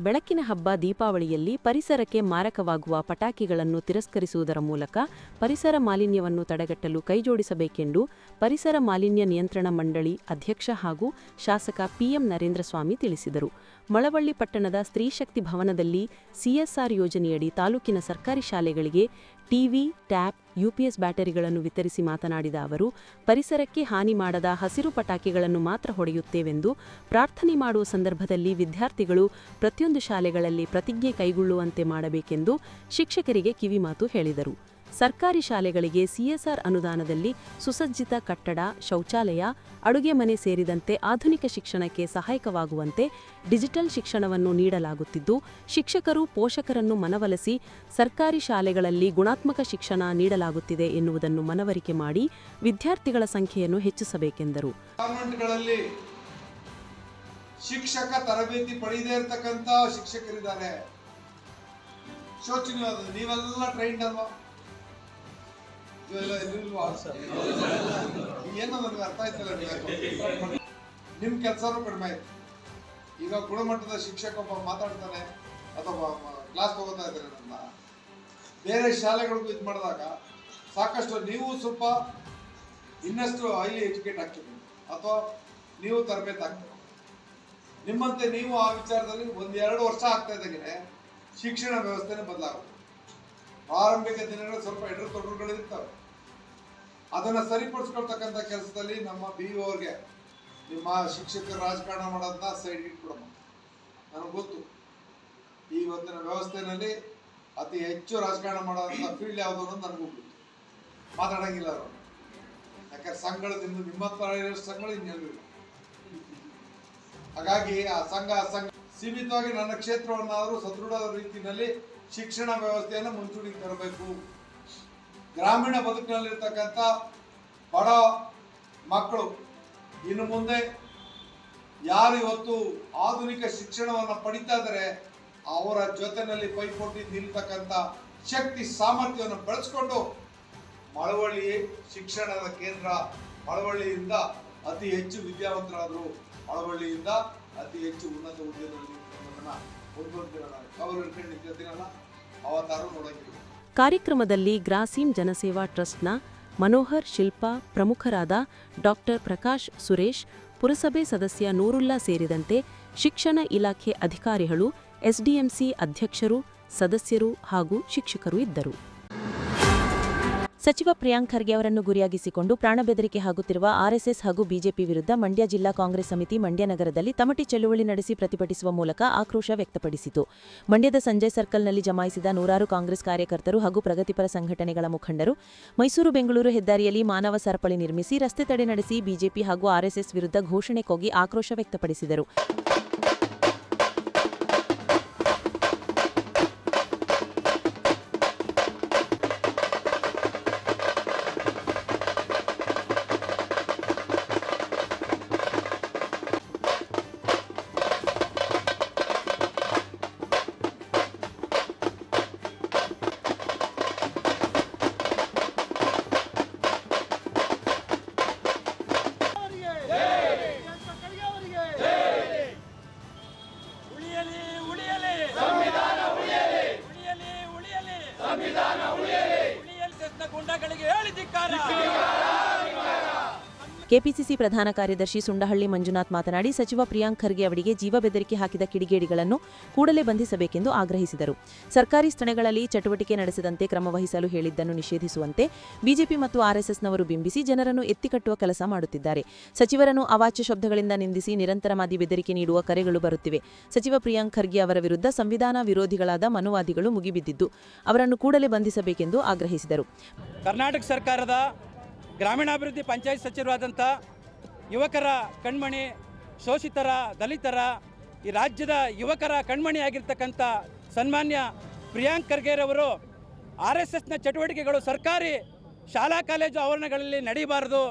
ಬೆಳಕಿನ ಹಬ್ಬ ದೀಪಾವಳಿಯಲ್ಲಿ ಪರಿಸರಕ್ಕೆ ಮಾರಕವಾಗುವ ಪಟಾಕಿಗಳನ್ನು ತಿರಸ್ಕರಿಸುವುದರ ಮೂಲಕ ಪರಿಸರ ಮಾಲಿನ್ಯವನ್ನು ತಡೆಗಟ್ಟಲು ಕೈಜೋಡಿಸಬೇಕೆಂದು ಪರಿಸರ ಮಾಲಿನ್ಯ ನಿಯಂತ್ರಣ ಮಂಡಳಿ ಅಧ್ಯಕ್ಷ ಹಾಗೂ ಶಾಸಕ ಪಿಎಂ ನರೇಂದ್ರ ಸ್ವಾಮಿ ತಿಳಿಸಿದರು. ಮಳವಳ್ಳಿ ಪಟ್ಟಣದ ಸ್ತ್ರೀಶಕ್ತಿ ಭವನದಲ್ಲಿ ಸಿಎಸ್ಆರ್ ಯೋಜನೆಯಡಿ ತಾಲೂಕಿನ ಸರ್ಕಾರಿ ಶಾಲೆಗಳಿಗೆ ಟಿವಿ ಟ್ಯಾಪ್ ಯುಪಿಎಸ್ ಬ್ಯಾಟರಿಗಳನ್ನು ವಿತರಿಸಿ ಮಾತನಾಡಿದ ಅವರು, ಪರಿಸರಕ್ಕೆ ಹಾನಿ ಮಾಡದ ಹಸಿರು ಪಟಾಕಿಗಳನ್ನು ಮಾತ್ರ ಹೊಡೆಯುತ್ತೇವೆಂದು ಪ್ರಾರ್ಥನೆ ಮಾಡುವ ಸಂದರ್ಭದಲ್ಲಿ ವಿದ್ಯಾರ್ಥಿಗಳು ಪ್ರತಿಯೊಂದು ಶಾಲೆಗಳಲ್ಲಿ ಪ್ರತಿಜ್ಞೆ ಕೈಗೊಳ್ಳುವಂತೆ ಮಾಡಬೇಕೆಂದು ಶಿಕ್ಷಕರಿಗೆ ಕಿವಿಮಾತು ಹೇಳಿದರು. ಸರ್ಕಾರಿ ಶಾಲೆಗಳಿಗೆ ಸಿಎಸ್ಆರ್ ಅನುದಾನದಲ್ಲಿ ಸುಸಜ್ಜಿತ ಕಟ್ಟಡ, ಶೌಚಾಲಯ, ಅಡುಗೆ ಮನೆ ಸೇರಿದಂತೆ ಆಧುನಿಕ ಶಿಕ್ಷಣಕ್ಕೆ ಸಹಾಯಕವಾಗುವಂತೆ ಡಿಜಿಟಲ್ ಶಿಕ್ಷಣವನ್ನು ನೀಡಲಾಗುತ್ತಿದ್ದು, ಶಿಕ್ಷಕರು ಪೋಷಕರನ್ನು ಮನವೊಲಿಸಿ ಸರ್ಕಾರಿ ಶಾಲೆಗಳಲ್ಲಿ ಗುಣಾತ್ಮಕ ಶಿಕ್ಷಣ ನೀಡಲಾಗುತ್ತಿದೆ ಎನ್ನುವುದನ್ನು ಮನವರಿಕೆ ಮಾಡಿ ವಿದ್ಯಾರ್ಥಿಗಳ ಸಂಖ್ಯೆಯನ್ನು ಹೆಚ್ಚಿಸಬೇಕೆಂದರು. ಶಿಕ್ಷಕ ತರಬೇತಿ ಪಡೆಯದೇ ಇರತಕ್ಕಂತ ಶಿಕ್ಷಕರಿದ್ದಾರೆ. ಶೋಚನೀಯವಾದ ನೀವೆಲ್ಲ ಟ್ರೈನ್ಡ್ ಅಲ್ವಾ? ಇವೆಲ್ಲ ಇರ್ಲಿಲ್ವಾ? ಏನೋ ನನಗೆ ಅರ್ಥ ಆಯ್ತಲ್ಲ ನಿಮ್ಮ ನಿಮ್ ಕಡಿಮೆ ಆಯ್ತು. ಈಗ ಗುಣಮಟ್ಟದ ಶಿಕ್ಷಕ ಒಬ್ಬ ಮಾತಾಡ್ತಾನೆ, ಅಥವಾ ಕ್ಲಾಸ್ ತಗೋತಾ ಇದ್ದಾರೆ ನನ್ನ ಬೇರೆ ಶಾಲೆಗಳಿಗೂ ಇದು ಮಾಡಿದಾಗ ಸಾಕಷ್ಟು ನೀವು ಸ್ವಲ್ಪ ಇನ್ನಷ್ಟು ಹೈಲಿ ಎಜುಕೇಟ್ ಆಗ್ತೀವಿ ಅಥವಾ ನೀವು ತರಬೇತಿ ಆಗ್ತೀವಿ ನಿಮ್ಮಂತೆ ನೀವು ಆ ವಿಚಾರದಲ್ಲಿ ಒಂದ್ ಎರಡು ವರ್ಷ ಆಗ್ತಾ ಇದ್ದಾಗೆ ಶಿಕ್ಷಣ ವ್ಯವಸ್ಥೆನೇ ಬದಲಾಗುತ್ತೆ. ಆರಂಭಿಕ ದಿನಗಳು ಸ್ವಲ್ಪ ಎಡರು ತೊಡರುಗಳು ಇರ್ತವೆ ಅದನ್ನ ಸರಿಪಡಿಸ್ಕೊಳ್ತಕ್ಕಂಥ ಕೆಲಸದಲ್ಲಿ ನಮ್ಮ ಬಿ ಅವ್ರಿಗೆ ನಿಮ್ಮ ಶಿಕ್ಷಕರು ರಾಜಕಾರಣ ಮಾಡೋದನ್ನ ಸೈಡ್ ಇಟ್ಬಿಡಮ್ಮ. ನನಗೆ ಗೊತ್ತು. ಈ ಇವತ್ತಿನ ವ್ಯವಸ್ಥೆನಲ್ಲಿ ಅತಿ ಹೆಚ್ಚು ರಾಜಕಾರಣ ಮಾಡೋದಂಥ ಫೀಲ್ಡ್ ಯಾವುದು ಅನ್ನೋದು ನನಗೂ ಗೊತ್ತು. ಮಾತಾಡಂಗಿಲ್ಲ ಅವರು. ಯಾಕಂದ್ರೆ ಸಂಘಗಳು ನಿಮ್ಮ ನಿಮ್ಮಂತ ಸಂಘಗಳು ಇನ್ನೆಲ್ಲೂ ಹಾಗಾಗಿ ಆ ಸಂಘ ಸಂಘ ಸೀಮಿತವಾಗಿ ನನ್ನ ಕ್ಷೇತ್ರವನ್ನಾದರೂ ಸದೃಢ ರೀತಿಯಲ್ಲಿ ಶಿಕ್ಷಣ ವ್ಯವಸ್ಥೆಯನ್ನು ಮುಂಚೂಣಿಗೆ ತರಬೇಕು. ಗ್ರಾಮೀಣ ಬದುಕಿನಲ್ಲಿರ್ತಕ್ಕಂಥ ಬಡ ಮಕ್ಕಳು, ಇನ್ನು ಮುಂದೆ ಯಾರು ಇವತ್ತು ಆಧುನಿಕ ಶಿಕ್ಷಣವನ್ನು ಪಡಿತಾ ಇದ್ದಾರೆ, ಅವರ ಜೊತೆಯಲ್ಲಿ ಪೈಪೋಟಿ ನಿಲ್ತಕ್ಕಂಥ ಶಕ್ತಿ ಸಾಮರ್ಥ್ಯವನ್ನು ಬೆಳೆಸ್ಕೊಂಡು ಮಳವಳ್ಳಿ ಶಿಕ್ಷಣದ ಕೇಂದ್ರ ಮಳವಳ್ಳಿಯಿಂದ ಅತಿ ಹೆಚ್ಚು ವಿದ್ಯಾವಂತರಾದರು ಮಳವಳ್ಳಿಯಿಂದ ಅತಿ ಹೆಚ್ಚು ಉನ್ನತ ಹುದ್ದೆಗಳಲ್ಲಿ ದಿನ ಅವರು ಹಿಡ್ಕೊಂಡು ನಿಂತಿರ್ತೀನಲ್ಲ ಅವತ್ತಾರು ಕಾರ್ಯಕ್ರಮದಲ್ಲಿ ಗ್ರಾಸೀಂ ಜನಸೇವಾ ಟ್ರಸ್ಟ್ನ ಮನೋಹರ್ ಶಿಲ್ಪಾ, ಪ್ರಮುಖರಾದ ಡಾಕ್ಟರ್ ಪ್ರಕಾಶ್ ಸುರೇಶ್, ಪುರಸಭೆ ಸದಸ್ಯ ನೂರುಲ್ಲಾ ಸೇರಿದಂತೆ ಶಿಕ್ಷಣ ಇಲಾಖೆ ಅಧಿಕಾರಿಗಳು, ಎಸ್ಡಿಎಂಸಿ ಅಧ್ಯಕ್ಷರು, ಸದಸ್ಯರು ಹಾಗೂ ಶಿಕ್ಷಕರು ಇದ್ದರು. ಸಚಿವ ಪ್ರಿಯಾಂಕ್ ಖರ್ಗೆ ಅವರನ್ನು ಗುರಿಯಾಗಿಸಿಕೊಂಡು ಪ್ರಾಣ ಬೆದರಿಕೆ ಹಾಕುತ್ತಿರುವ ಆರ್ಎಸ್ಎಸ್ ಹಾಗೂ ಬಿಜೆಪಿ ವಿರುದ್ಧ ಮಂಡ್ಯ ಜಿಲ್ಲಾ ಕಾಂಗ್ರೆಸ್ ಸಮಿತಿ ಮಂಡ್ಯ ನಗರದಲ್ಲಿ ತಮಟಿ ಚಳುವಳಿ ನಡೆಸಿ ಪ್ರತಿಭಟಿಸುವ ಮೂಲಕ ಆಕ್ರೋಶ ವ್ಯಕ್ತಪಡಿಸಿತು. ಮಂಡ್ಯದ ಸಂಜಯ್ ಸರ್ಕಲ್ನಲ್ಲಿ ಜಮಾಯಿಸಿದ ನೂರಾರು ಕಾಂಗ್ರೆಸ್ ಕಾರ್ಯಕರ್ತರು ಹಾಗೂ ಪ್ರಗತಿಪರ ಸಂಘಟನೆಗಳ ಮುಖಂಡರು ಮೈಸೂರು ಬೆಂಗಳೂರು ಹೆದ್ದಾರಿಯಲ್ಲಿ ಮಾನವ ಸರಪಳಿ ನಿರ್ಮಿಸಿ ರಸ್ತೆ ತಡೆ ನಡೆಸಿ ಬಿಜೆಪಿ ಹಾಗೂ ಆರ್ಎಸ್ಎಸ್ ವಿರುದ್ಧ ಘೋಷಣೆ ಕೂಗಿ ಆಕ್ರೋಶ ವ್ಯಕ್ತಪಡಿಸಿದರು. ಕೆಪಿಸಿಸಿ ಪ್ರಧಾನ ಕಾರ್ಯದರ್ಶಿ ಸುಂಡಹಳ್ಳಿ ಮಂಜುನಾಥ್ ಮಾತನಾಡಿ, ಸಚಿವ ಪ್ರಿಯಾಂಕ್ ಖರ್ಗೆ ಅವರಿಗೆ ಜೀವ ಬೆದರಿಕೆ ಹಾಕಿದ ಕಿಡಿಗೇಡಿಗಳನ್ನು ಕೂಡಲೇ ಬಂಧಿಸಬೇಕೆಂದು ಆಗ್ರಹಿಸಿದರು. ಸರ್ಕಾರಿ ಸ್ಥಳಗಳಲ್ಲಿ ಚಟುವಟಿಕೆ ನಡೆಸದಂತೆ ಕ್ರಮವಹಿಸಲು ಹೇಳಿದ್ದನ್ನು ನಿಷೇಧಿಸುವಂತೆ ಬಿಜೆಪಿ ಮತ್ತು ಆರ್ಎಸ್ಎಸ್ನವರು ಬಿಂಬಿಸಿ ಜನರನ್ನು ಎತ್ತಿಕಟ್ಟುವ ಕೆಲಸ ಮಾಡುತ್ತಿದ್ದಾರೆ. ಸಚಿವರನ್ನು ಅವಾಚ್ಯ ಶಬ್ದಗಳಿಂದ ನಿಂದಿಸಿ ನಿರಂತರವಾಗಿ ಬೆದರಿಕೆ ನೀಡುವ ಕರೆಗಳು ಬರುತ್ತಿವೆ. ಸಚಿವ ಪ್ರಿಯಾಂಕ್ ಖರ್ಗೆ ಅವರ ವಿರುದ್ಧ ಸಂವಿಧಾನ ವಿರೋಧಿಗಳಾದ ಮನುವಾದಿಗಳು ಮುಗಿಬಿದ್ದಿದ್ದು, ಅವರನ್ನು ಕೂಡಲೇ ಬಂಧಿಸಬೇಕೆಂದು ಆಗ್ರಹಿಸಿದರು. ಕರ್ನಾಟಕ ಸರ್ಕಾರದ ಗ್ರಾಮೀಣಾಭಿವೃದ್ಧಿ ಪಂಚಾಯತ್ ಸಚಿವರಾದಂಥ ಯುವಕರ ಕಣ್ಮಣಿ, ಶೋಷಿತರ, ದಲಿತರ, ಈ ರಾಜ್ಯದ ಯುವಕರ ಕಣ್ಮಣಿಯಾಗಿರ್ತಕ್ಕಂಥ ಸನ್ಮಾನ್ಯ ಪ್ರಿಯಾಂಕ್ ಖರ್ಗೆರವರು ಆರ್ ಎಸ್ ಎಸ್ನ ಚಟುವಟಿಕೆಗಳು ಸರ್ಕಾರಿ ಶಾಲಾ ಕಾಲೇಜು ಆವರಣಗಳಲ್ಲಿ ನಡೀಬಾರದು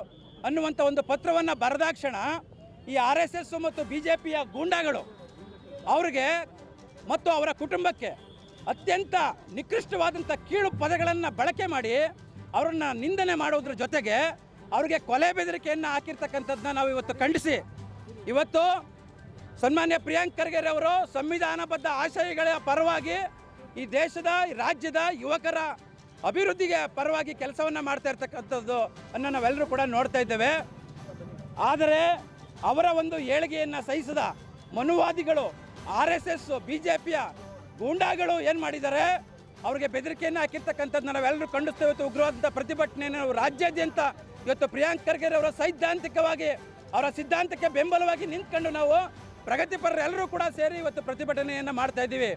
ಅನ್ನುವಂಥ ಒಂದು ಪತ್ರವನ್ನು ಬರೆದಾಕ್ಷಣ ಈ ಆರ್ ಎಸ್ ಎಸ್ ಮತ್ತು ಬಿ ಜೆ ಪಿಯ ಗೂಂಡಾಗಳು ಅವ್ರಿಗೆ ಮತ್ತು ಅವರ ಕುಟುಂಬಕ್ಕೆ ಅತ್ಯಂತ ನಿಕೃಷ್ಟವಾದಂಥ ಕೀಳು ಪದಗಳನ್ನು ಬಳಕೆ ಮಾಡಿ ಅವರನ್ನ ನಿಂದನೆ ಮಾಡೋದ್ರ ಜೊತೆಗೆ ಅವ್ರಿಗೆ ಕೊಲೆ ಬೆದರಿಕೆಯನ್ನು ಹಾಕಿರ್ತಕ್ಕಂಥದ್ದನ್ನ ನಾವು ಇವತ್ತು ಖಂಡಿಸಿ. ಇವತ್ತು ಸನ್ಮಾನ್ಯ ಪ್ರಿಯಾಂಕ್ ಖರ್ಗೆ ಅವರು ಸಂವಿಧಾನಬದ್ಧ ಆಶಯಗಳ ಪರವಾಗಿ ಈ ದೇಶದ ರಾಜ್ಯದ ಯುವಕರ ಅಭಿವೃದ್ಧಿಗೆ ಪರವಾಗಿ ಕೆಲಸವನ್ನು ಮಾಡ್ತಾ ಇರ್ತಕ್ಕಂಥದ್ದು ಅನ್ನು ನಾವೆಲ್ಲರೂ ಕೂಡ ನೋಡ್ತಾ ಇದ್ದೇವೆ. ಆದರೆ ಅವರ ಒಂದು ಏಳಿಗೆಯನ್ನು ಸಹಿಸದ ಮನುವಾದಿಗಳು, R S S, B J ಪಿಯ ಗೂಂಡಾಗಳು ಏನು ಮಾಡಿದ್ದಾರೆ? ಅವರಿಗೆ ಬೆದರಿಕೆಯನ್ನು ಹಾಕಿರ್ತಕ್ಕಂಥದ್ದು ನಾವೆಲ್ಲರೂ ಖಂಡಿಸ್ತೇವೆ. ಇವತ್ತು ಉಗ್ರವಾದ ಪ್ರತಿಭಟನೆಯನ್ನು ರಾಜ್ಯಾದ್ಯಂತ ಇವತ್ತು ಪ್ರಿಯಾಂಕ್ ಖರ್ಗೆ ಅವರ ಸೈದ್ಧಾಂತಿಕವಾಗಿ, ಅವರ ಸಿದ್ಧಾಂತಕ್ಕೆ ಬೆಂಬಲವಾಗಿ ನಿಂತ್ಕೊಂಡು ನಾವು ಪ್ರಗತಿಪರರೆಲ್ಲರೂ ಕೂಡ ಸೇರಿ ಇವತ್ತು ಪ್ರತಿಭಟನೆಯನ್ನು ಮಾಡ್ತಾ ಇದ್ದೀವಿ.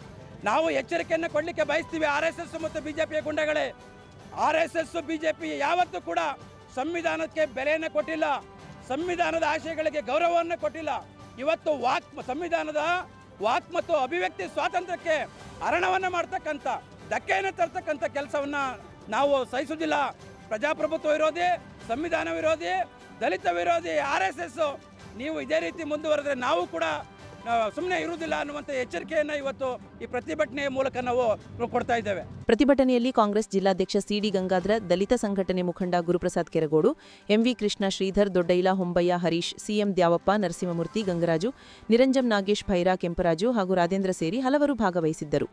ನಾವು ಎಚ್ಚರಿಕೆಯನ್ನು ಕೊಡಲಿಕ್ಕೆ ಬಯಸ್ತೀವಿ ಆರ್ ಎಸ್ ಎಸ್ ಮತ್ತು ಬಿ ಜೆ ಪಿಯ ಗುಂಡಗಳೇ. R S S B J P ಯಾವತ್ತೂ ಕೂಡ ಸಂವಿಧಾನಕ್ಕೆ ಬೆಲೆಯನ್ನು ಕೊಟ್ಟಿಲ್ಲ, ಸಂವಿಧಾನದ ಆಶಯಗಳಿಗೆ ಗೌರವವನ್ನು ಕೊಟ್ಟಿಲ್ಲ. ಇವತ್ತು ವಾಕ್, ಸಂವಿಧಾನದ ವಾಕ್ ಮತ್ತು ಅಭಿವ್ಯಕ್ತಿ ಸ್ವಾತಂತ್ರ್ಯಕ್ಕೆ ಹರಣವನ್ನು ಮಾಡ್ತಕ್ಕಂಥ ಧಕ್ಕೆಯನ್ನು ತರ್ತಕ್ಕಂಥ ಕೆಲಸವನ್ನ ನಾವು ಸಹಿಸುವುದಿಲ್ಲ ಪ್ರಜಾಪ್ರಭುತ್ವ ವಿರೋಧಿ, ಸಂವಿಧಾನ ವಿರೋಧಿ, ದಲಿತ ವಿರೋಧಿ, ಆರ್ ನೀವು ಇದೇ ರೀತಿ ಮುಂದುವರೆದ್ರೆ ನಾವು ಕೂಡ ಸುಮ್ಮನೆ ಇರುವುದಿಲ್ಲ ಅನ್ನುವಂಥ ಎಚ್ಚರಿಕೆಯನ್ನು ಇವತ್ತು ಈ ಪ್ರತಿಭಟನೆಯ ಮೂಲಕ ನಾವು ಕೊಡ್ತಾ ಇದ್ದೇವೆ. ಪ್ರತಿಭಟನೆಯಲ್ಲಿ ಕಾಂಗ್ರೆಸ್ ಜಿಲ್ಲಾಧ್ಯಕ್ಷ ಸಿಡಿ ಗಂಗಾಧರ, ದಲಿತ ಸಂಘಟನೆ ಮುಖಂಡ Guruprasad Keragodu M V Krishna Shridhar, Doddaila Hombayya Harish C M Dyavappa, Narasimhamurthy Gangaraju, Niranjan Nagesh Bhaira Kemparaju ಹಾಗೂ ರಾಜೇಂದ್ರ ಸೇರಿ ಹಲವರು ಭಾಗವಹಿಸಿದ್ದರು.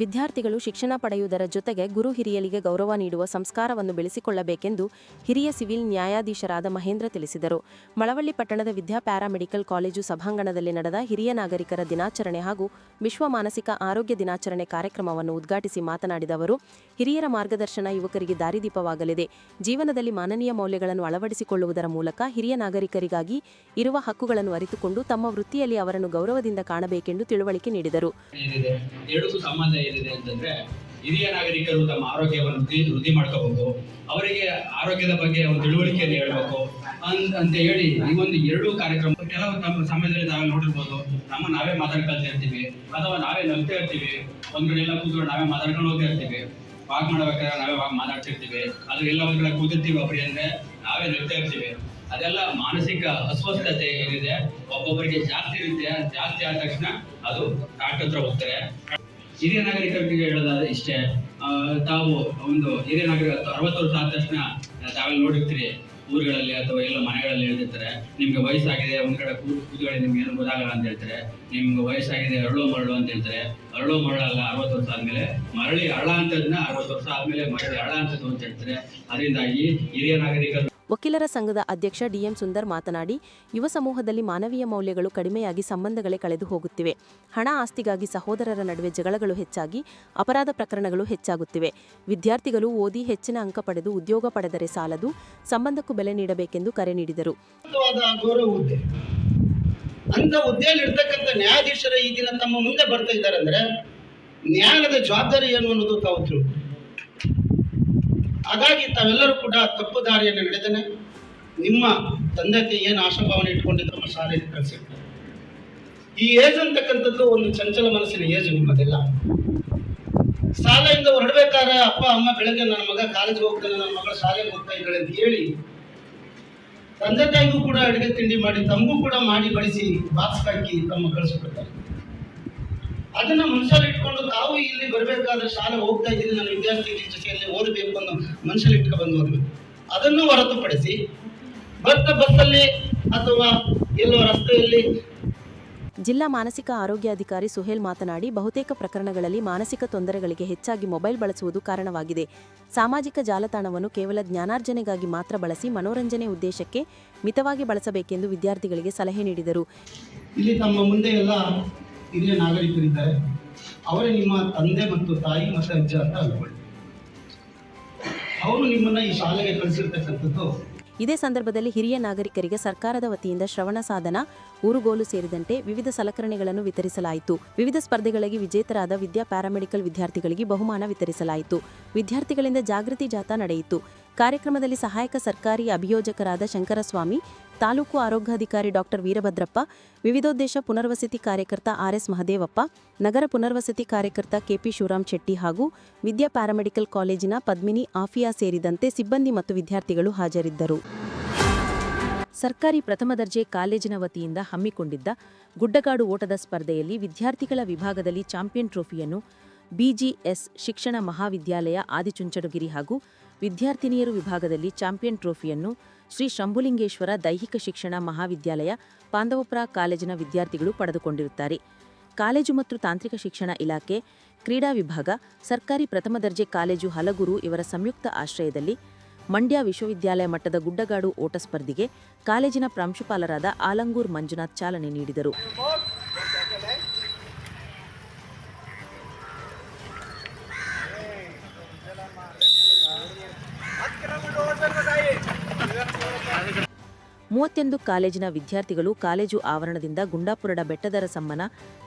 ವಿದ್ಯಾರ್ಥಿಗಳು ಶಿಕ್ಷಣ ಪಡೆಯುವುದರ ಜೊತೆಗೆ ಗುರು ಹಿರಿಯರಿಗೆ ಗೌರವ ನೀಡುವ ಸಂಸ್ಕಾರವನ್ನು ಬೆಳೆಸಿಕೊಳ್ಳಬೇಕೆಂದು ಹಿರಿಯ ಸಿವಿಲ್ ನ್ಯಾಯಾಧೀಶರಾದ ಮಹೇಂದ್ರ ತಿಳಿಸಿದರು. ಮಳವಳ್ಳಿ ಪಟ್ಟಣದ ವಿದ್ಯಾ ಪ್ಯಾರಾಮೆಡಿಕಲ್ ಕಾಲೇಜು ಸಭಾಂಗಣದಲ್ಲಿ ನಡೆದ ಹಿರಿಯ ನಾಗರಿಕರ ದಿನಾಚರಣೆ ಹಾಗೂ ವಿಶ್ವ ಮಾನಸಿಕ ಆರೋಗ್ಯ ದಿನಾಚರಣೆ ಕಾರ್ಯಕ್ರಮವನ್ನು ಉದ್ಘಾಟಿಸಿ ಮಾತನಾಡಿದ ಅವರು, ಹಿರಿಯರ ಮಾರ್ಗದರ್ಶನ ಯುವಕರಿಗೆ ದಾರಿದೀಪವಾಗಲಿದೆ. ಜೀವನದಲ್ಲಿ ಮಾನನೀಯ ಮೌಲ್ಯಗಳನ್ನು ಅಳವಡಿಸಿಕೊಳ್ಳುವುದರ ಮೂಲಕ ಹಿರಿಯ ನಾಗರಿಕರಿಗಾಗಿ ಇರುವ ಹಕ್ಕುಗಳನ್ನು ಅರಿತುಕೊಂಡು ತಮ್ಮ ವೃತ್ತಿಯಲ್ಲಿ ಅವರನ್ನು ಗೌರವದಿಂದ ಕಾಣಬೇಕೆಂದು ತಿಳುವಳಿಕೆ ನೀಡಿದರು. ಏನಿದೆ ಅಂತಂದ್ರೆ ಹಿರಿಯ ನಾಗರಿಕರು ತಮ್ಮ ಆರೋಗ್ಯವನ್ನು ವೃದ್ಧಿ ಮಾಡ್ಕೋಬಹುದು. ಅವರಿಗೆ ಆರೋಗ್ಯದ ಬಗ್ಗೆ ಒಂದು ತಿಳುವಳಿಕೆಯನ್ನು ಹೇಳಬೇಕು. ಅಂತ ಹೇಳಿ ಈ ಒಂದು ಎರಡು ಕಾರ್ಯಕ್ರಮ ಕೆಲವು ತಮ್ಮ ಸಮಯದಲ್ಲಿ ನಾವೇ ನೋಡಿರ್ಬೋದು. ನಮ್ಮ ನಾವೇ ಮಾತಾಡ್ಕೊಳ್ತಾ ಇರ್ತೀವಿ. ಅಥವಾ ನಾವೇ ನಗ್ತಾ ಇರ್ತೀವಿ. ಒಂದ್ ಕಡೆ ಎಲ್ಲ ಕೂತ್ಕೊಂಡು ನಾವೇ ಮಾತಾಡ್ಕೊಂಡು ಹೋಗ್ತಾ ಇರ್ತೀವಿ. ವಾಕ್ ಮಾಡ್ಬೇಕಾದ್ರೆ ನಾವೇ ವಾಕ್ ಮಾತಾಡ್ತಿರ್ತೀವಿ. ಅದು ಎಲ್ಲ ಒಂದ್ ಕಡೆ ಕೂತಿರ್ತೀವಿ ಒಬ್ಬರಿ ಅಂದ್ರೆ ನಾವೇ ನಗ್ತಾ ಇರ್ತೀವಿ. ಅದೆಲ್ಲ ಮಾನಸಿಕ ಅಸ್ವಸ್ಥತೆ ಏನಿದೆ, ಒಬ್ಬೊಬ್ಬರಿಗೆ ಜಾಸ್ತಿ ಇರುತ್ತೆ. ಜಾಸ್ತಿ ಆದ ತಕ್ಷಣ ಅದು ಡಾಕ್ಟರ್ ಹತ್ರ ಹೋಗ್ತಾರೆ. ಹಿರಿಯ ನಾಗರಿಕರಿಗೆ ಹೇಳೋದಾದ್ರೆ ಇಷ್ಟೇ ತಾವು ಒಂದು ಹಿರಿಯ ನಾಗರಿಕ ಅರವತ್ತು ವರ್ಷ ಆದ ತಕ್ಷಣ ತಾವೆಲ್ಲ ನೋಡಿರ್ತೀರಿ, ಊರುಗಳಲ್ಲಿ ಅಥವಾ ಎಲ್ಲ ಮನೆಗಳಲ್ಲಿ ಹೇಳ್ತಿರ್ತಾರೆ, ನಿಮ್ಗೆ ವಯಸ್ಸಾಗಿದೆ, ಒಂದ್ ಕಡೆ ಕೂತ್ಕೊಳ್ಳಿ, ನಿಮ್ಗೆ ಏನು ಗೊತ್ತಾಗಲ್ಲ ಅಂತ ಹೇಳ್ತಾರೆ, ನಿಮ್ಗೆ ವಯಸ್ಸಾಗಿದೆ, ಅರಳು ಮರಳು ಅಂತ ಹೇಳ್ತಾರೆ, ಅರಳು ಮರಳಲ್ಲ ಅರವತ್ತು ವರ್ಷ ಆದ್ಮೇಲೆ, ಮರಳಿ ಅರಳ ಅಂತದನ್ನ ಅರವತ್ತು ವರ್ಷ ಆದ್ಮೇಲೆ ಮರಳಿ ಅರಳ ಅಂತದ್ದು ಅಂತ ಹೇಳ್ತಾರೆ. ಅದರಿಂದಾಗಿ ಹಿರಿಯ ನಾಗರಿಕರು ವಕೀಲರ ಸಂಘದ ಅಧ್ಯಕ್ಷ ಡಿಎಂ ಸುಂದರ್ ಮಾತನಾಡಿ, ಯುವ ಸಮೂಹದಲ್ಲಿ ಮಾನವೀಯ ಮೌಲ್ಯಗಳು ಕಡಿಮೆಯಾಗಿ ಸಂಬಂಧಗಳೇ ಕಳೆದು ಹೋಗುತ್ತಿವೆ. ಹಣ ಆಸ್ತಿಗಾಗಿ ಸಹೋದರರ ನಡುವೆ ಜಗಳಗಳು ಹೆಚ್ಚಾಗಿ, ಅಪರಾಧ ಪ್ರಕರಣಗಳು ಹೆಚ್ಚಾಗುತ್ತಿವೆ. ವಿದ್ಯಾರ್ಥಿಗಳು ಓದಿ ಹೆಚ್ಚಿನ ಅಂಕ ಪಡೆದು ಉದ್ಯೋಗ ಪಡೆದರೆ ಸಾಲದು, ಸಂಬಂಧಕ್ಕೂ ಬೆಲೆ ನೀಡಬೇಕೆಂದು ಕರೆ ನೀಡಿದರು. ಈ ದಿನ ತಮ್ಮ ಮುಂದೆ ಬರ್ತಾ ಅಂದ್ರೆ ನ್ಯಾಯದ ಜವಾಬ್ದಾರಿ ಏನು ಅನ್ನೋದು ತಾವು ತಿಳ್ಕೊ ಹಾಗಾಗಿ ತಾವೆಲ್ಲರೂ ಕೂಡ ತಪ್ಪು ದಾರಿಯನ್ನು ನಡೆದನೆ ನಿಮ್ಮ ತಂದೆ ತಾಯಿ ಏನು ಆಶಾಭಾವನೆ ಇಟ್ಕೊಂಡಿದ್ರು ನಮ್ಮ ಶಾಲೆಯಲ್ಲಿ ಕಳಿಸಿರ್ತಾರೆ ಈ ಏಜ್ ಅಂತಕ್ಕಂಥದ್ದು ಒಂದು ಚಂಚಲ ಮನಸ್ಸಿನ ಏಜ್ ನಿಮ್ಮದೆಲ್ಲ. ಶಾಲೆಯಿಂದ ಹೊರಡ್ಬೇಕಾದ್ರೆ ಅಪ್ಪ, ಅಮ್ಮ ಬೆಳಗ್ಗೆ ನನ್ನ ಮಗ ಕಾಲೇಜ್ಗೆ ಹೋಗ್ತಾನೆ, ನನ್ನ ಮಗಳ ಶಾಲೆಗೆ ಹೋಗ್ತಾ ಇದ್ದಾಳೆ ಅಂತ ಹೇಳಿ ತಂದೆ ತಾಯಿಗೂ ಕೂಡ ಅಡುಗೆ ತಿಂಡಿ ಮಾಡಿ, ತಮಗೂ ಕೂಡ ಮಾಡಿ ಬಡಿಸಿ ಬಾಕ್ಸ್ ಹಾಕಿ ತಮ್ಮ ಕಳಿಸ್ಬಿಡ್ತಾರೆ ಅದನ್ನ ಮನಸ್ಸಲ್ಲಿ ಇಟ್ಕೊಂಡು ತಾವು ಇಲ್ಲಿ ಬರಬೇಕಾದ್ರೆ ಶಾಲೆ ಹೋಗ್ತಾ ಇದ್ದೀನಿ ನಾನು ವಿದ್ಯಾರ್ಥಿಗಳ ಜೊತೆಯಲ್ಲಿ ಓದಬೇಕು ಅನ್ನೋ ಮನಸ್ಸಲ್ಲಿ ಇಟ್ಕೊಂಡು ಓದಬೇಕು ಅದನ್ನು ಹೊರತುಪಡಿಸಿ ಬರ್ತ ಬಸ್ಸಲ್ಲಿ ಅಥವಾ ಎಲ್ಲೋ ರಸ್ತೆಯಲ್ಲಿ ಜಿಲ್ಲಾ ಮಾನಸಿಕ ಆರೋಗ್ಯಾಧಿಕಾರಿ ಸುಹೇಲ್ ಮಾತನಾಡಿ ಬಹುತೇಕ ಪ್ರಕರಣಗಳಲ್ಲಿ ಮಾನಸಿಕ ತೊಂದರೆಗಳಿಗೆ ಹೆಚ್ಚಾಗಿ ಮೊಬೈಲ್ ಬಳಸುವುದು ಕಾರಣವಾಗಿದೆ. ಸಾಮಾಜಿಕ ಜಾಲತಾಣವನ್ನು ಕೇವಲ ಜ್ಞಾನಾರ್ಜನೆಗಾಗಿ ಮಾತ್ರ ಬಳಸಿ ಮನೋರಂಜನೆ ಉದ್ದೇಶಕ್ಕೆ ಮಿತವಾಗಿ ಬಳಸಬೇಕೆಂದು ವಿದ್ಯಾರ್ಥಿಗಳಿಗೆ ಸಲಹೆ ನೀಡಿದರು. ಇಲ್ಲಿ ತಮ್ಮ ಮುಂದೆ ಎಲ್ಲ ಹಿರಿಯ ನಾಗರಿಕರಿದ್ದಾರೆ. ಅವರೇ ನಿಮ್ಮ ತಂದೆ ಮತ್ತು ತಾಯಿ ಮತ್ತು ಅಜ್ಜ ಅಂತ ಅನ್ಕೊಳ್ಳಿ. ಅವರು ನಿಮ್ಮನ್ನ ಈ ಶಾಲೆಗೆ ಕಳಿಸಿರ್ತಕ್ಕಂಥದ್ದು. ಇದೇ ಸಂದರ್ಭದಲ್ಲಿ ಹಿರಿಯ ನಾಗರಿಕರಿಗೆ ಸರ್ಕಾರದ ವತಿಯಿಂದ ಶ್ರವಣ ಸಾಧನ, ಊರುಗೋಲು ಸೇರಿದಂತೆ ವಿವಿಧ ಸಲಕರಣೆಗಳನ್ನು ವಿತರಿಸಲಾಯಿತು. ವಿವಿಧ ಸ್ಪರ್ಧೆಗಳಿಗೆ ವಿಜೇತರಾದ ವಿದ್ಯಾ ಪ್ಯಾರಾಮೆಡಿಕಲ್ ವಿದ್ಯಾರ್ಥಿಗಳಿಗೆ ಬಹುಮಾನ ವಿತರಿಸಲಾಯಿತು. ವಿದ್ಯಾರ್ಥಿಗಳಿಂದ ಜಾಗೃತಿ ಜಾಥಾ ನಡೆಯಿತು. ಕಾರ್ಯಕ್ರಮದಲ್ಲಿ ಸಹಾಯಕ ಸರ್ಕಾರಿ ಅಭಿಯೋಜಕರಾದ ಶಂಕರಸ್ವಾಮಿ, ತಾಲೂಕು ಆರೋಗ್ಯಾಧಿಕಾರಿ ಡಾಕ್ಟರ್ ವೀರಭದ್ರಪ್ಪ, ವಿವಿಧೋದ್ದೇಶ ಪುನರ್ವಸತಿ ಕಾರ್ಯಕರ್ತ ಆರ್ಎಸ್ ಮಹದೇವಪ್ಪ, ನಗರ ಪುನರ್ವಸತಿ ಕಾರ್ಯಕರ್ತ ಕೆಪಿ ಶಿವರಾಮ್ ಶೆಟ್ಟಿ ಹಾಗೂ ವಿದ್ಯಾ ಪ್ಯಾರಾಮೆಡಿಕಲ್ ಕಾಲೇಜಿನ ಪದ್ಮಿನಿ ಆಫಿಯಾ ಸೇರಿದಂತೆ ಸಿಬ್ಬಂದಿ ಮತ್ತು ವಿದ್ಯಾರ್ಥಿಗಳು ಹಾಜರಿದ್ದರು. ಸರ್ಕಾರಿ ಪ್ರಥಮ ದರ್ಜೆ ಕಾಲೇಜಿನ ವತಿಯಿಂದ ಹಮ್ಮಿಕೊಂಡಿದ್ದ ಗುಡ್ಡಗಾಡು ಓಟದ ಸ್ಪರ್ಧೆಯಲ್ಲಿ ವಿದ್ಯಾರ್ಥಿಗಳ ವಿಭಾಗದಲ್ಲಿ ಚಾಂಪಿಯನ್ ಟ್ರೋಫಿಯನ್ನು ಬಿಜಿಎಸ್ ಶಿಕ್ಷಣ ಮಹಾವಿದ್ಯಾಲಯ ಆದಿಚುಂಚನಗಿರಿ ಹಾಗೂ ವಿದ್ಯಾರ್ಥಿನಿಯರು ವಿಭಾಗದಲ್ಲಿ ಚಾಂಪಿಯನ್ ಟ್ರೋಫಿಯನ್ನು ಶ್ರೀ ಶಂಭುಲಿಂಗೇಶ್ವರ ದೈಹಿಕ ಶಿಕ್ಷಣ ಮಹಾವಿದ್ಯಾಲಯ ಪಾಂಡವಪುರ ಕಾಲೇಜಿನ ವಿದ್ಯಾರ್ಥಿಗಳು ಪಡೆದುಕೊಂಡಿರುತ್ತಾರೆ. ಕಾಲೇಜು ಮತ್ತು ತಾಂತ್ರಿಕ ಶಿಕ್ಷಣ ಇಲಾಖೆ, ಕ್ರೀಡಾ ವಿಭಾಗ, ಸರ್ಕಾರಿ ಪ್ರಥಮ ದರ್ಜೆ ಕಾಲೇಜು ಹಲಗುರು ಇವರ ಸಂಯುಕ್ತ ಆಶ್ರಯದಲ್ಲಿ ಮಂಡ್ಯ ವಿಶ್ವವಿದ್ಯಾಲಯ ಮಟ್ಟದ ಗುಡ್ಡಗಾಡು ಓಟ ಸ್ಪರ್ಧೆಗೆ ಕಾಲೇಜಿನ ಪ್ರಾಂಶುಪಾಲರಾದ ಆಲಂಗೂರ್ ಮಂಜುನಾಥ್ ಚಾಲನೆ ನೀಡಿದರು. ಮೂವತ್ತೊಂದು ಕಾಲೇಜಿನ ವಿದ್ಯಾರ್ಥಿಗಳು ಕಾಲೇಜು ಆವರಣದಿಂದ ಗುಂಡಾಪುರದ ಬೆಟ್ಟದರ ಸಮ್ಮನ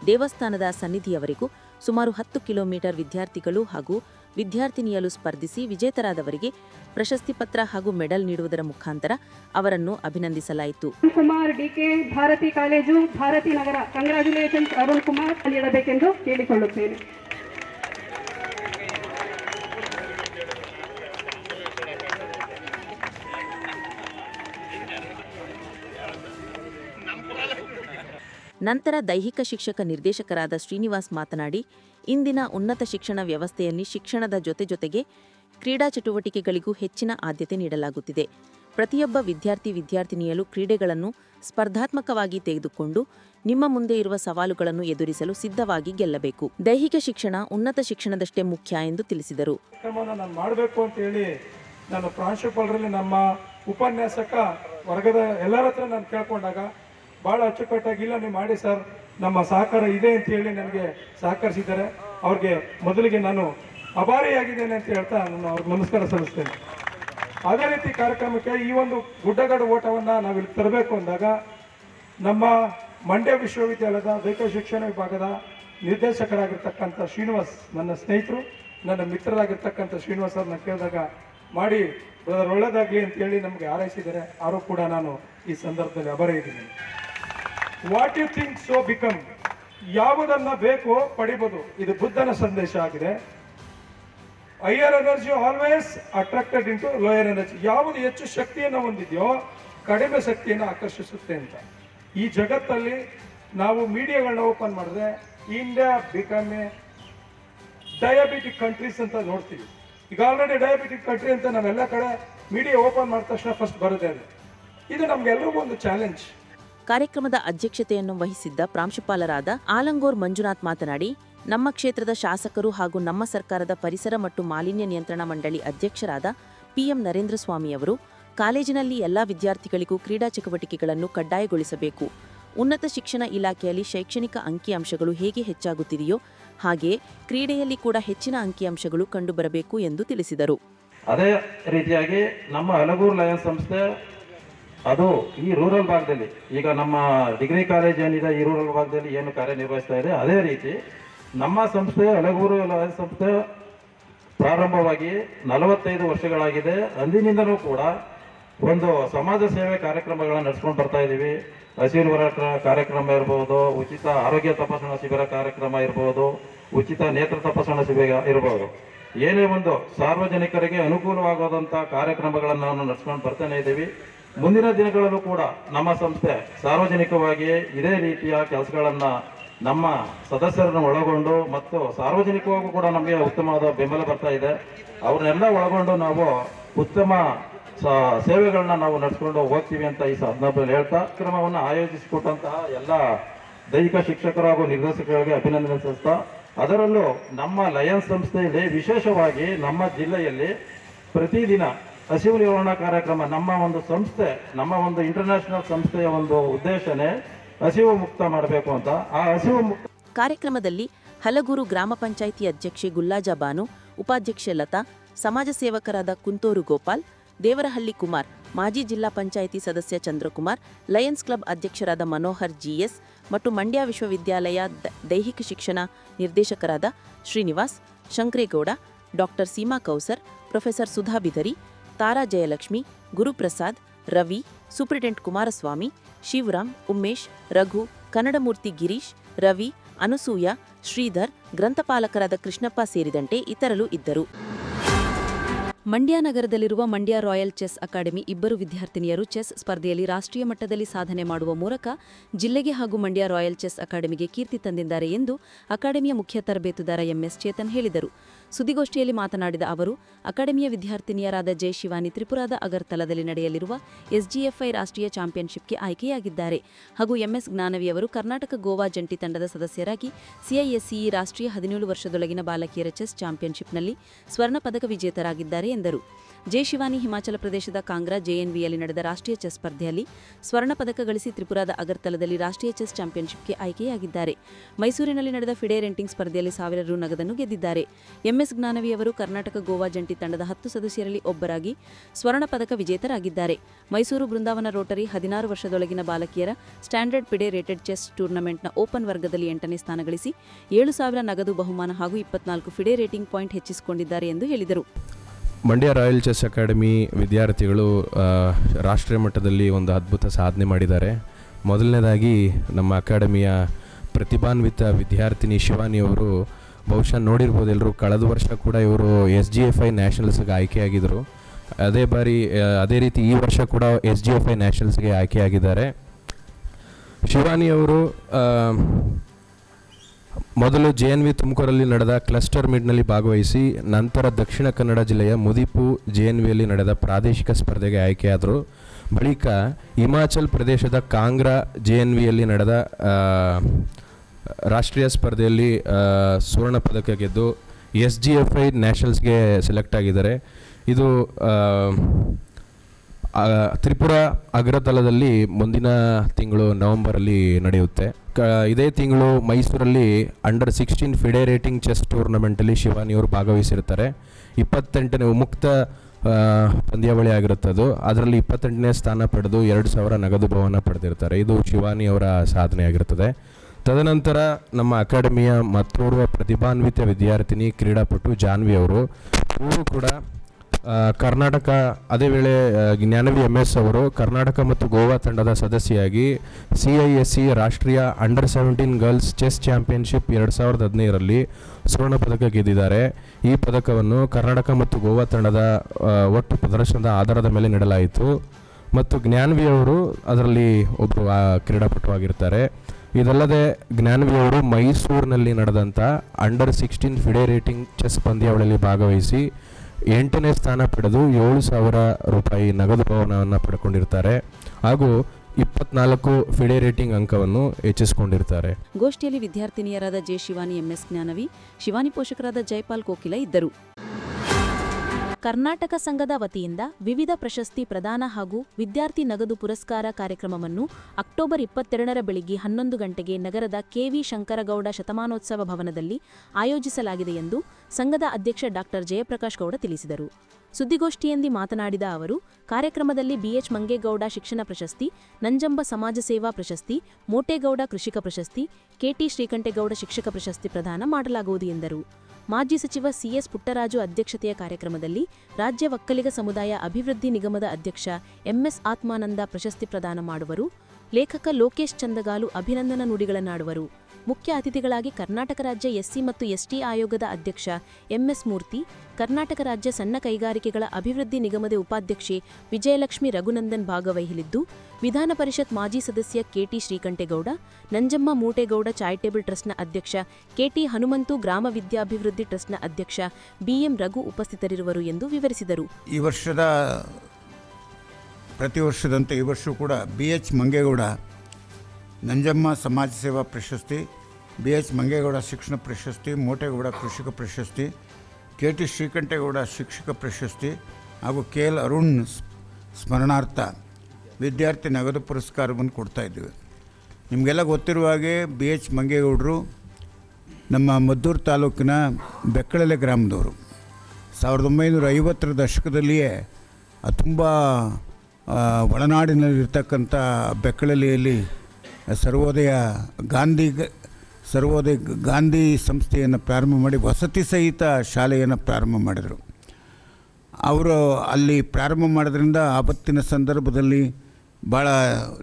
ದೇವಸ್ಥಾನದ ಸನ್ನಿಧಿಯವರೆಗೂ ಸುಮಾರು ಹತ್ತು ಕಿಲೋಮೀಟರ್ ವಿದ್ಯಾರ್ಥಿಗಳು ಹಾಗೂ ವಿದ್ಯಾರ್ಥಿನಿಯಲು ಸ್ಪರ್ಧಿಸಿ ವಿಜೇತರಾದವರಿಗೆ ಪ್ರಶಸ್ತಿ ಪತ್ರ ಹಾಗೂ ಮೆಡಲ್ ನೀಡುವುದರ ಮುಖಾಂತರ ಅವರನ್ನು ಅಭಿನಂದಿಸಲಾಯಿತು. Kumar D K Bharathi college, Bharathi Nagar Arun Kumar ನೀಡಬೇಕೆಂದು ಕೇಳಿಕೊಳ್ಳುತ್ತೇನೆ. ನಂತರ ದೈಹಿಕ ಶಿಕ್ಷಕ ನಿರ್ದೇಶಕರಾದ ಶ್ರೀನಿವಾಸ್ ಮಾತನಾಡಿ, ಇಂದಿನ ಉನ್ನತ ಶಿಕ್ಷಣ ವ್ಯವಸ್ಥೆಯಲ್ಲಿ ಶಿಕ್ಷಣದ ಜೊತೆ ಜೊತೆಗೆ ಕ್ರೀಡಾ ಚಟುವಟಿಕೆಗಳಿಗೂ ಹೆಚ್ಚಿನ ಆದ್ಯತೆ ನೀಡಲಾಗುತ್ತಿದೆ. ಪ್ರತಿಯೊಬ್ಬ ವಿದ್ಯಾರ್ಥಿ ವಿದ್ಯಾರ್ಥಿನಿಯಲು ಕ್ರೀಡೆಗಳನ್ನು ಸ್ಪರ್ಧಾತ್ಮಕವಾಗಿ ತೆಗೆದುಕೊಂಡು ನಿಮ್ಮ ಮುಂದೆ ಇರುವ ಸವಾಲುಗಳನ್ನು ಎದುರಿಸಲು ಸಿದ್ಧವಾಗಿ ಗೆಲ್ಲಬೇಕು. ದೈಹಿಕ ಶಿಕ್ಷಣ ಉನ್ನತ ಶಿಕ್ಷಣದಷ್ಟೇ ಮುಖ್ಯ ಎಂದು ತಿಳಿಸಿದರು. ಮಾಡಬೇಕು ಅಂತ ನಾನು ಪ್ರಾಂಶುಪಾಲರಲ್ಲಿ ನಮ್ಮ ಉಪನ್ಯಾಸಕ ವರ್ಗದ ಎಲ್ಲರ ಹತ್ರ ನಾನು ಕೇಳ್ಕೊಂಡಾಗ ಭಾಳ ಅಚ್ಚುಕಟ್ಟಾಗಿ ಇಲ್ಲ ನೀವು ಮಾಡಿ ಸರ್, ನಮ್ಮ ಸಹಕಾರ ಇದೆ ಅಂತ ಹೇಳಿ ನನಗೆ ಸಹಕರಿಸಿದ್ದಾರೆ. ಅವ್ರಿಗೆ ಮೊದಲಿಗೆ ನಾನು ಅಭಾರಿಯಾಗಿದ್ದೇನೆ ಅಂತ ಹೇಳ್ತಾ ನಾನು ಅವ್ರಿಗೆ ನಮಸ್ಕಾರ ಸಲ್ಲಿಸ್ತೇನೆ. ಅದೇ ರೀತಿ ಕಾರ್ಯಕ್ರಮಕ್ಕೆ ಈ ಒಂದು ಗುಡ್ಡಗಾಡು ಓಟವನ್ನು ನಾವಿಲ್ಲಿ ತರಬೇಕು ಅಂದಾಗ ನಮ್ಮ ಮಂಡ್ಯ ವಿಶ್ವವಿದ್ಯಾಲಯದ ದೈಹಿಕ ಶಿಕ್ಷಣ ವಿಭಾಗದ ನಿರ್ದೇಶಕರಾಗಿರ್ತಕ್ಕಂಥ ಶ್ರೀನಿವಾಸ್ ನನ್ನ ಸ್ನೇಹಿತರು, ನನ್ನ ಮಿತ್ರರಾಗಿರ್ತಕ್ಕಂಥ ಶ್ರೀನಿವಾಸ್ ಅವ್ರನ್ನ ಕೇಳಿದಾಗ ಮಾಡಿ, ಬ್ರದರ್, ಒಳ್ಳೇದಾಗಲಿ ಅಂತೇಳಿ ನಮಗೆ ಹಾರೈಸಿದ್ದಾರೆ. ಅವರು ಕೂಡ ನಾನು ಈ ಸಂದರ್ಭದಲ್ಲಿ ಅಭರ ಇದ್ದೀನಿ what you think so become ಯಾವುದನ್ನ ಬೇಕೋ ಪಡಿಬೋದು. ಇದು ಬುದ್ಧನ ಸಂದೇಶ ಆಗಿದೆ. Higher energy always attracted into lower energy ಯಾವುದು ಹೆಚ್ಚು ಶಕ್ತಿಯನ್ನು ಹೊಂದಿದೆಯೋ, ಕಡಿಮೆ ಶಕ್ತಿಯನ್ನು ಆಕರ್ಷಿಸುತ್ತೆ ಅಂತ. ಈ ಜಗತ್ತಲ್ಲಿ ನಾವು ಮೀಡಿಯಾಗಳನ್ನ ಓಪನ್ ಮಾಡಿದ್ರೆ India become a diabetic countries ಅಂತ ನೋಡ್ತೀವಿ. ಈಗ ಆಲ್ರೆಡಿ ಡಯಾಬಿಟಿಕ್ ಕಂಟ್ರಿ ಅಂತ ನಾವೆಲ್ಲ ಕಡೆ ಮೀಡಿಯಾ ಓಪನ್ ಮಾಡಿದ ತಕ್ಷಣ ಫಸ್ಟ್ ಬರುತ್ತೆ ಅದು. ಇದು ನಮ್ಗೆಲ್ರಿಗೂ ಒಂದು ಚಾಲೆಂಜ್ ಕಾರ್ಯಕ್ರಮದ ಅಧ್ಯಕ್ಷತೆಯನ್ನು ವಹಿಸಿದ್ದ ಪ್ರಾಂಶುಪಾಲರಾದ ಆಲಂಗೋರ್ ಮಂಜುನಾಥ್ ಮಾತನಾಡಿ, ನಮ್ಮ ಕ್ಷೇತ್ರದ ಶಾಸಕರು ಹಾಗೂ ನಮ್ಮ ಸರ್ಕಾರದ ಪರಿಸರ ಮತ್ತು ಮಾಲಿನ್ಯ ನಿಯಂತ್ರಣ ಮಂಡಳಿ ಅಧ್ಯಕ್ಷರಾದ ಪಿಎಂ ನರೇಂದ್ರ ಸ್ವಾಮಿ ಅವರು, ಕಾಲೇಜಿನಲ್ಲಿ ಎಲ್ಲಾ ವಿದ್ಯಾರ್ಥಿಗಳಿಗೂ ಕ್ರೀಡಾ ಚಟುವಟಿಕೆಗಳನ್ನು ಕಡ್ಡಾಯಗೊಳಿಸಬೇಕು. ಉನ್ನತ ಶಿಕ್ಷಣ ಇಲಾಖೆಯಲ್ಲಿ ಶೈಕ್ಷಣಿಕ ಅಂಕಿಅಂಶಗಳು ಹೇಗೆ ಹೆಚ್ಚಾಗುತ್ತಿದೆಯೋ, ಹಾಗೆಯೇ ಕ್ರೀಡೆಯಲ್ಲಿ ಕೂಡ ಹೆಚ್ಚಿನ ಅಂಕಿಅಂಶಗಳು ಕಂಡುಬರಬೇಕು ಎಂದು ತಿಳಿಸಿದರು. ಅದೇ ರೀತಿಯಾಗಿ ನಮ್ಮ ಸಂಸ್ಥೆ ಅದು ಈ ರೂರಲ್ ಭಾಗದಲ್ಲಿ, ಈಗ ನಮ್ಮ ಡಿಗ್ರಿ ಕಾಲೇಜ್ ಏನಿದೆ, ಈ ರೂರಲ್ ಭಾಗದಲ್ಲಿ ಏನು ಕಾರ್ಯನಿರ್ವಹಿಸ್ತಾ ಇದೆ, ಅದೇ ರೀತಿ ನಮ್ಮ ಸಂಸ್ಥೆ ಹಳಗೂರು ಸಂಸ್ಥೆ ಪ್ರಾರಂಭವಾಗಿ ನಲವತ್ತೈದು ವರ್ಷಗಳಾಗಿದೆ. ಅಂದಿನಿಂದಲೂ ಕೂಡ ಒಂದು ಸಮಾಜ ಸೇವೆ ಕಾರ್ಯಕ್ರಮಗಳನ್ನು ನಡೆಸ್ಕೊಂಡು ಬರ್ತಾ ಇದ್ದೀವಿ ಹಸಿರು ಹೋರಾಟ ಕಾರ್ಯಕ್ರಮ ಇರ್ಬೋದು, ಉಚಿತ ಆರೋಗ್ಯ ತಪಾಸಣಾ ಶಿಬಿರ ಕಾರ್ಯಕ್ರಮ ಇರ್ಬೋದು, ಉಚಿತ ನೇತ್ರ ತಪಾಸಣಾ ಶಿಬಿರ ಇರ್ಬೋದು. ಏನೇ ಒಂದು ಸಾರ್ವಜನಿಕರಿಗೆ ಅನುಕೂಲವಾಗುವಂಥ ಕಾರ್ಯಕ್ರಮಗಳನ್ನು ನಾವು ನಡೆಸ್ಕೊಂಡು ಬರ್ತಾನೆ ಇದ್ದೀವಿ ಮುಂದಿನ ದಿನಗಳಲ್ಲೂ ಕೂಡ ನಮ್ಮ ಸಂಸ್ಥೆ ಸಾರ್ವಜನಿಕವಾಗಿ ಇದೇ ರೀತಿಯ ಕೆಲಸಗಳನ್ನು ನಮ್ಮ ಸದಸ್ಯರನ್ನು ಒಳಗೊಂಡು ಮತ್ತು ಸಾರ್ವಜನಿಕವಾಗೂ ಕೂಡ ನಮಗೆ ಉತ್ತಮವಾದ ಬೆಂಬಲ ಬರ್ತಾ ಇದೆ. ಅವ್ರನ್ನೆಲ್ಲ ಒಳಗೊಂಡು ನಾವು ಉತ್ತಮ ಸೇವೆಗಳನ್ನ ನಾವು ನಡೆಸ್ಕೊಂಡು ಹೋಗ್ತೀವಿ ಅಂತ ಈ ಸಂದರ್ಭದಲ್ಲಿ ಹೇಳ್ತಾ ಕ್ರಮವನ್ನು ಆಯೋಜಿಸಿಕೊಟ್ಟಂತಹ ಎಲ್ಲ ದೈಹಿಕ ಶಿಕ್ಷಕರು ಹಾಗೂ ನಿರ್ದೇಶಕರಿಗೆ ಅಭಿನಂದನೆ ಸಲ್ಲಿಸ್ತಾ, ಅದರಲ್ಲೂ ನಮ್ಮ ಲಯನ್ಸ್ ಸಂಸ್ಥೆಯಲ್ಲಿ ವಿಶೇಷವಾಗಿ ನಮ್ಮ ಜಿಲ್ಲೆಯಲ್ಲಿ ಪ್ರತಿದಿನ ಹಸಿವು ನಿರ್ವಹಣಾ ಕಾರ್ಯಕ್ರಮ ನಮ್ಮ ಒಂದು ಸಂಸ್ಥೆ, ನಮ್ಮ ಒಂದು ಇಂಟರ್ನ್ಯಾಷನಲ್ ಸಂಸ್ಥೆಯ ಒಂದು ಉದ್ದೇಶನೇ ಹಸಿವು ಮುಕ್ತ ಮಾಡಬೇಕು ಅಂತ. ಆ ಹಸಿವು ಮುಕ್ತ ಕಾರ್ಯಕ್ರಮದಲ್ಲಿ ಹಲಗೂರು ಗ್ರಾಮ ಪಂಚಾಯಿತಿ ಅಧ್ಯಕ್ಷೆ ಗುಲ್ಲಾಜಾ ಬಾನು, ಉಪಾಧ್ಯಕ್ಷೆ ಲತಾ, ಸಮಾಜ ಸೇವಕರಾದ ಕುಂತೂರು ಗೋಪಾಲ್, ದೇವರಹಳ್ಳಿ ಕುಮಾರ್, ಮಾಜಿ ಜಿಲ್ಲಾ ಪಂಚಾಯಿತಿ ಸದಸ್ಯ ಚಂದ್ರಕುಮಾರ್, ಲಯನ್ಸ್ ಕ್ಲಬ್ ಅಧ್ಯಕ್ಷರಾದ ಮನೋಹರ್ ಜಿಎಸ್ ಮತ್ತು ಮಂಡ್ಯ ವಿಶ್ವವಿದ್ಯಾಲಯ ದೈಹಿಕ ಶಿಕ್ಷಣ ನಿರ್ದೇಶಕರಾದ Srinivas Shankregowda, doctor Seema Kausar, professor Sudha Bidari Tara Jayalakshmi, Guruprasad, Ravi, superintendent Kumaraswamy, Shivaram, Umesh, Raghu, Kannadamurthy Girish, Ravi, Anasuya, Shridhar, ಗ್ರಂಥಪಾಲಕರಾದ Krishnappa ಸೇರಿದಂತೆ ಇತರರು ಇದ್ದರು. ಮಂಡ್ಯ ನಗರದಲ್ಲಿರುವ ಮಂಡ್ಯ ರಾಯಲ್ ಚೆಸ್ ಅಕಾಡೆಮಿ ಇಬ್ಬರು ವಿದ್ಯಾರ್ಥಿನಿಯರು ಚೆಸ್ ಸ್ಪರ್ಧೆಯಲ್ಲಿ ರಾಷ್ಟ್ರೀಯ ಮಟ್ಟದಲ್ಲಿ ಸಾಧನೆ ಮಾಡುವ ಮೂಲಕ ಜಿಲ್ಲೆಗೆ ಹಾಗೂ ಮಂಡ್ಯ ರಾಯಲ್ ಚೆಸ್ ಅಕಾಡೆಮಿಗೆ ಕೀರ್ತಿ ತಂದಿದ್ದಾರೆ ಎಂದು ಅಕಾಡೆಮಿಯ ಮುಖ್ಯ ತರಬೇತುದಾರ ಎಂಎಸ್ ಚೇತನ್ ಹೇಳಿದರು. ಸುದ್ದಿಗೋಷ್ಠಿಯಲ್ಲಿ ಮಾತನಾಡಿದ ಅವರು, ಅಕಾಡೆಮಿಯ ವಿದ್ಯಾರ್ಥಿನಿಯರಾದ ಜೈ ಶಿವಾನಿ ತ್ರಿಪುರಾದ ಅಗರ್ತಲದಲ್ಲಿ ನಡೆಯಲಿರುವ ಎಸ್ಜಿಎಫ್ಐ ರಾಷ್ಟ್ರೀಯ ಚಾಂಪಿಯನ್ಶಿಪ್ಗೆ ಆಯ್ಕೆಯಾಗಿದ್ದಾರೆ. ಹಾಗೂ ಎಂಎಸ್ ಜ್ಞಾನವಿ ಅವರು ಕರ್ನಾಟಕ ಗೋವಾ ಜಂಟಿ ತಂಡದ ಸದಸ್ಯರಾಗಿ ಸಿಐಎಸ್ಸಿಇ ರಾಷ್ಟ್ರೀಯ ಹದಿನೇಳು ವರ್ಷದೊಳಗಿನ ಬಾಲಕಿಯರ ಚೆಸ್ ಚಾಂಪಿಯನ್ಶಿಪ್ನಲ್ಲಿ ಸ್ವರ್ಣ ಪದಕ ವಿಜೇತರಾಗಿದ್ದಾರೆ ಎಂದರು. ಜೈ ಶಿವಾನಿ ಹಿಮಾಚಲ ಪ್ರದೇಶದ ಕಾಂಗ್ರಾ ಜೆಎನ್ವಿಯಲ್ಲಿ ನಡೆದ ರಾಷ್ಟ್ರೀಯ ಚೆಸ್ ಸ್ಪರ್ಧೆಯಲ್ಲಿ ಸ್ವರ್ಣ ಪದಕ ಗಳಿಸಿ ತ್ರಿಪುರಾದ ಅಗರ್ತಲದಲ್ಲಿ ರಾಷ್ಟ್ರೀಯ ಚೆಸ್ ಚಾಂಪಿಯನ್ಶಿಪ್ಗೆ ಆಯ್ಕೆಯಾಗಿದ್ದಾರೆ. ಮೈಸೂರಿನಲ್ಲಿ ನಡೆದ ಫಿಡೆ ರೆಂಟಿಂಗ್ ಸ್ಪರ್ಧೆಯಲ್ಲಿ ಸಾವಿರ ರು ನಗದನ್ನು ಗೆದ್ದಿದ್ದಾರೆ. ಎಂಎಸ್ ಜ್ಞಾನವಿ ಅವರು ಕರ್ನಾಟಕ ಗೋವಾ ಜಂಟಿ ತಂಡದ ಹತ್ತು ಸದಸ್ಯರಲ್ಲಿ ಒಬ್ಬರಾಗಿ ಸ್ವರ್ಣ ಪದಕ ವಿಜೇತರಾಗಿದ್ದಾರೆ. ಮೈಸೂರು ಬೃಂದಾವನ ರೋಟರಿ ಹದಿನಾರು ವರ್ಷದೊಳಗಿನ ಬಾಲಕಿಯರ ಸ್ಟ್ಯಾಂಡರ್ಡ್ ಪಿಡೆ ರೇಟೆಡ್ ಚೆಸ್ ಟೂರ್ನಮೆಂಟ್ನ ಓಪನ್ ವರ್ಗದಲ್ಲಿ ಎಂಟನೇ ಸ್ಥಾನ ಗಳಿಸಿ ಏಳು ಸಾವಿರ ನಗದು ಬಹುಮಾನ ಹಾಗೂ ಇಪ್ಪತ್ನಾಲ್ಕು ಫಿಡೆ ರೇಟಿಂಗ್ ಪಾಯಿಂಟ್ ಹೆಚ್ಚಿಸಿಕೊಂಡಿದ್ದಾರೆ ಎಂದು ಹೇಳಿದರು. ಮಂಡ್ಯ ರಾಯಲ್ ಚೆಸ್ ಅಕಾಡೆಮಿ ವಿದ್ಯಾರ್ಥಿಗಳು ರಾಷ್ಟ್ರೀಯ ಮಟ್ಟದಲ್ಲಿ ಒಂದು ಅದ್ಭುತ ಸಾಧನೆ ಮಾಡಿದ್ದಾರೆ. ಮೊದಲನೇದಾಗಿ ನಮ್ಮ ಅಕಾಡೆಮಿಯ ಪ್ರತಿಭಾನ್ವಿತ ವಿದ್ಯಾರ್ಥಿನಿ ಶಿವಾನಿ ಅವರು, ಬಹುಶಃ ನೋಡಿರ್ಬೋದು ಎಲ್ಲರೂ ಕಳೆದ ವರ್ಷ ಕೂಡ ಇವರು ಎಸ್ ಜಿ ಎಫ್ ಐ ನ್ಯಾಷನಲ್ಸ್ಗೆ ಆಯ್ಕೆಯಾಗಿದ್ದರು. ಅದೇ ಬಾರಿ ಅದೇ ರೀತಿ ಈ ವರ್ಷ ಕೂಡ ಎಸ್ ಜಿ ಎಫ್ ಐ ನ್ಯಾಷನಲ್ಸ್ಗೆ ಆಯ್ಕೆಯಾಗಿದ್ದಾರೆ. ಶಿವಾನಿ ಅವರು ಮೊದಲು ಜೆ ಎನ್ ವಿ ತುಮಕೂರಲ್ಲಿ ನಡೆದ ಕ್ಲಸ್ಟರ್ ಮೀಟ್ನಲ್ಲಿ ಭಾಗವಹಿಸಿ, ನಂತರ ದಕ್ಷಿಣ ಕನ್ನಡ ಜಿಲ್ಲೆಯ ಮುದಿಪು ಜೆ ಎನ್ ವಿಯಲ್ಲಿ ನಡೆದ ಪ್ರಾದೇಶಿಕ ಸ್ಪರ್ಧೆಗೆ ಆಯ್ಕೆಯಾದರು. ಬಳಿಕ ಹಿಮಾಚಲ್ ಪ್ರದೇಶದ ಕಾಂಗ್ರಾ ಜೆ ಎನ್ ವಿಯಲ್ಲಿ ನಡೆದ ರಾಷ್ಟ್ರೀಯ ಸ್ಪರ್ಧೆಯಲ್ಲಿ ಸುವರ್ಣ ಪದಕ ಗೆದ್ದು ಎಸ್ ಜಿ ಎಫ್ ಐ ನ್ಯಾಷನಲ್ಸ್ಗೆ ಸೆಲೆಕ್ಟ್ ಆಗಿದ್ದಾರೆ. ಇದು ತ್ರಿಪುರ ಅಗ್ರತಲದಲ್ಲಿ ಮುಂದಿನ ತಿಂಗಳು ನವೆಂಬರಲ್ಲಿ ನಡೆಯುತ್ತೆ. ಕ, ಇದೇ ತಿಂಗಳು ಮೈಸೂರಲ್ಲಿ under sixteen FIDE rating chess ಟೂರ್ನಮೆಂಟಲ್ಲಿ ಶಿವಾನಿಯವರು ಭಾಗವಹಿಸಿರ್ತಾರೆ. ಇಪ್ಪತ್ತೆಂಟನೇ ಮುಕ್ತ ಪಂದ್ಯಾವಳಿ ಆಗಿರುತ್ತೆ ಅದು. ಅದರಲ್ಲಿ ಇಪ್ಪತ್ತೆಂಟನೇ ಸ್ಥಾನ ಪಡೆದು ಎರಡು ಸಾವಿರ ನಗದು ಭವನ ಪಡೆದಿರ್ತಾರೆ. ಇದು ಶಿವಾನಿ ಅವರ ಸಾಧನೆ ಆಗಿರುತ್ತದೆ ತದನಂತರ ನಮ್ಮ ಅಕಾಡೆಮಿಯ ಮತ್ತೋರ್ವ ಪ್ರತಿಭಾನ್ವಿತ ವಿದ್ಯಾರ್ಥಿನಿ ಕ್ರೀಡಾಪಟು ಜಾನ್ವಿ ಅವರು. ಇವರು ಕೂಡ ಕರ್ನಾಟಕ, ಅದೇ ವೇಳೆ ಜ್ಞಾನವಿ ಎಂ ಎಸ್ ಅವರು ಕರ್ನಾಟಕ ಮತ್ತು ಗೋವಾ ತಂಡದ ಸದಸ್ಯೆಯಾಗಿ ಸಿ ಐ ಎಸ್ ಸಿ ರಾಷ್ಟ್ರೀಯ under seventeen girls chess championship ಎರಡು ಸಾವಿರದ ಹದಿನೈದರಲ್ಲಿ ಸ್ವರ್ಣ ಪದಕ ಗೆದ್ದಿದ್ದಾರೆ. ಈ ಪದಕವನ್ನು ಕರ್ನಾಟಕ ಮತ್ತು ಗೋವಾ ತಂಡದ ಒಟ್ಟು ಪ್ರದರ್ಶನದ ಆಧಾರದ ಮೇಲೆ ನೀಡಲಾಯಿತು. ಮತ್ತು ಜ್ಞಾನವಿ ಅವರು ಅದರಲ್ಲಿ ಒಬ್ಬರು ಕ್ರೀಡಾಪಟುವಾಗಿರ್ತಾರೆ ಇದಲ್ಲದೆ, ಜ್ಞಾನವಿ ಅವರು ಮೈಸೂರಿನಲ್ಲಿ ನಡೆದಂಥ under sixteen FIDE rating chess ಪಂದ್ಯಾವಳಿಯಲ್ಲಿ ಭಾಗವಹಿಸಿ ಎಂಟನೇ ಸ್ಥಾನ ಪಡೆದು ಏಳು ಸಾವಿರ ರೂಪಾಯಿ ನಗದು ಭವನವನ್ನು ಪಡ್ಕೊಂಡಿರ್ತಾರೆ. ಹಾಗೂ ಇಪ್ಪತ್ನಾಲ್ಕು ಫಿಡೆ ರೇಟಿಂಗ್ ಅಂಕವನ್ನು ಹೆಚ್ಚಿಸಿಕೊಂಡಿರ್ತಾರೆ. ಗೋಷ್ಠಿಯಲ್ಲಿ ವಿದ್ಯಾರ್ಥಿನಿಯರಾದ ಜೆ ಶಿವಾನಿ, ಎಂಎಸ್ ಜ್ಞಾನವಿ, ಶಿವಾನಿ ಪೋಷಕರಾದ ಜೈಪಾಲ್ ಕೋಕಿಲ ಇದ್ದರು. ಕರ್ನಾಟಕ ಸಂಘದ ವತಿಯಿಂದ ವಿವಿಧ ಪ್ರಶಸ್ತಿ ಪ್ರದಾನ ಹಾಗೂ ವಿದ್ಯಾರ್ಥಿ ನಗದು ಪುರಸ್ಕಾರ ಕಾರ್ಯಕ್ರಮವನ್ನು ಅಕ್ಟೋಬರ್ ಇಪ್ಪತ್ತೆರಡರ ಬೆಳಿಗ್ಗೆ ಹನ್ನೊಂದು ಗಂಟೆಗೆ ನಗರದ ಕೆವಿ ಶಂಕರಗೌಡ ಶತಮಾನೋತ್ಸವ ಭವನದಲ್ಲಿ ಆಯೋಜಿಸಲಾಗಿದೆ ಎಂದು ಸಂಘದ ಅಧ್ಯಕ್ಷ ಡಾಕ್ಟರ್ ಜಯಪ್ರಕಾಶ್ ಗೌಡ ತಿಳಿಸಿದರು. ಸುದ್ದಿಗೋಷ್ಠಿಯಲ್ಲಿ ಮಾತನಾಡಿದ ಅವರು, ಕಾರ್ಯಕ್ರಮದಲ್ಲಿ ಬಿಎಚ್ ಮಂಗೇಗೌಡ ಶಿಕ್ಷಣ ಪ್ರಶಸ್ತಿ, ನಂಜಂಬ ಸಮಾಜ ಸೇವಾ ಪ್ರಶಸ್ತಿ, ಮೋಟೇಗೌಡ ಕೃಷಿಕ ಪ್ರಶಸ್ತಿ, ಕೆಟಿ ಶ್ರೀಕಂಠೇಗೌಡ ಶಿಕ್ಷಕ ಪ್ರಶಸ್ತಿ ಪ್ರದಾನ ಮಾಡಲಾಗುವುದು ಎಂದರು. ಮಾಜಿ ಸಚಿವ ಸಿಎಸ್ ಪುಟ್ಟರಾಜು ಅಧ್ಯಕ್ಷತೆಯ ಕಾರ್ಯಕ್ರಮದಲ್ಲಿ ರಾಜ್ಯ ಒಕ್ಕಲಿಗ ಸಮುದಾಯ ಅಭಿವೃದ್ಧಿ ನಿಗಮದ ಅಧ್ಯಕ್ಷ ಎಂಎಸ್ ಆತ್ಮಾನಂದ ಪ್ರಶಸ್ತಿ ಪ್ರದಾನ ಮಾಡುವರು. ಲೇಖಕ ಲೋಕೇಶ್ ಚಂದಗಾಲು ಅಭಿನಂದನಾ ನುಡಿಗಳನ್ನಾಡುವರು. ಮುಖ್ಯ ಅತಿಥಿಗಳಾಗಿ ಕರ್ನಾಟಕ ರಾಜ್ಯ ಎಸ್ಸಿ ಮತ್ತು ಎಸ್ಟಿ ಆಯೋಗದ ಅಧ್ಯಕ್ಷ ಎಂಎಸ್ ಮೂರ್ತಿ, ಕರ್ನಾಟಕ ರಾಜ್ಯ ಸಣ್ಣ ಕೈಗಾರಿಕೆಗಳ ಅಭಿವೃದ್ಧಿ ನಿಗಮದ ಉಪಾಧ್ಯಕ್ಷೆ ವಿಜಯಲಕ್ಷ್ಮಿ ರಘುನಂದನ್ ಭಾಗವಹಿಲಿದ್ದು, ವಿಧಾನ ಪರಿಷತ್ ಮಾಜಿ ಸದಸ್ಯ K T Srikantegowda, Nanjamma Mootegowda charitable ಟ್ರಸ್ಟ್ನ ಅಧ್ಯಕ್ಷ ಕೆಟಿ ಹನುಮಂತು ಗ್ರಾಮ ವಿದ್ಯಾಭಿವೃದ್ಧಿ ಟ್ರಸ್ಟ್ನ ಅಧ್ಯಕ್ಷ ಬಿಎಂ ರಘು ಉಪಸ್ಥಿತರಿರುವರು ಎಂದು ವಿವರಿಸಿದರು. ಈ ವರ್ಷದ, ಪ್ರತಿ ವರ್ಷದಂತೆ ಈ ವರ್ಷವೂ ಕೂಡ ಬಿ ಎಚ್ ಮಂಗೇಗೌಡ, ನಂಜಮ್ಮ ಸಮಾಜ ಸೇವಾ ಪ್ರಶಸ್ತಿ ಬಿ ಎಚ್ ಮಂಗೇಗೌಡ ಶಿಕ್ಷಣ ಪ್ರಶಸ್ತಿ, ಮೋಟೇಗೌಡ ಕೃಷಿಕ ಪ್ರಶಸ್ತಿ, ಕೆ ಟಿ ಶ್ರೀಕಂಠೇಗೌಡ ಶಿಕ್ಷಕ ಪ್ರಶಸ್ತಿ ಹಾಗೂ ಕೆ ಎಲ್ ಅರುಣ್ ಸ್ಮರಣಾರ್ಥ ವಿದ್ಯಾರ್ಥಿ ನಗದು ಪುರಸ್ಕಾರವನ್ನು ಕೊಡ್ತಾ ಇದ್ದೀವಿ. ನಿಮಗೆಲ್ಲ ಗೊತ್ತಿರುವ ಹಾಗೆ ಬಿ ಎಚ್ ಮಂಗೇಗೌಡರು ನಮ್ಮ ಮದ್ದೂರು ತಾಲೂಕಿನ ಬೆಕ್ಕಳಲೆ ಗ್ರಾಮದವರು. ಸಾವಿರದ ಒಂಬೈನೂರ ಐವತ್ತರ ದಶಕದಲ್ಲಿಯೇ ತುಂಬ ಒಳನಾಡಿನಲ್ಲಿರ್ತಕ್ಕಂಥ ಬೆಕ್ಕಳಲೆಯಲ್ಲಿ ಸರ್ವೋದಯ ಗಾಂಧಿ ಸರ್ವೋದಯ ಗಾಂಧಿ ಸಂಸ್ಥೆಯನ್ನು ಪ್ರಾರಂಭ ಮಾಡಿ ವಸತಿ ಸಹಿತ ಶಾಲೆಯನ್ನು ಪ್ರಾರಂಭ ಮಾಡಿದರು. ಅವರು ಅಲ್ಲಿ ಪ್ರಾರಂಭ ಮಾಡೋದ್ರಿಂದ ಆಪತ್ತಿನ ಸಂದರ್ಭದಲ್ಲಿ ಭಾಳ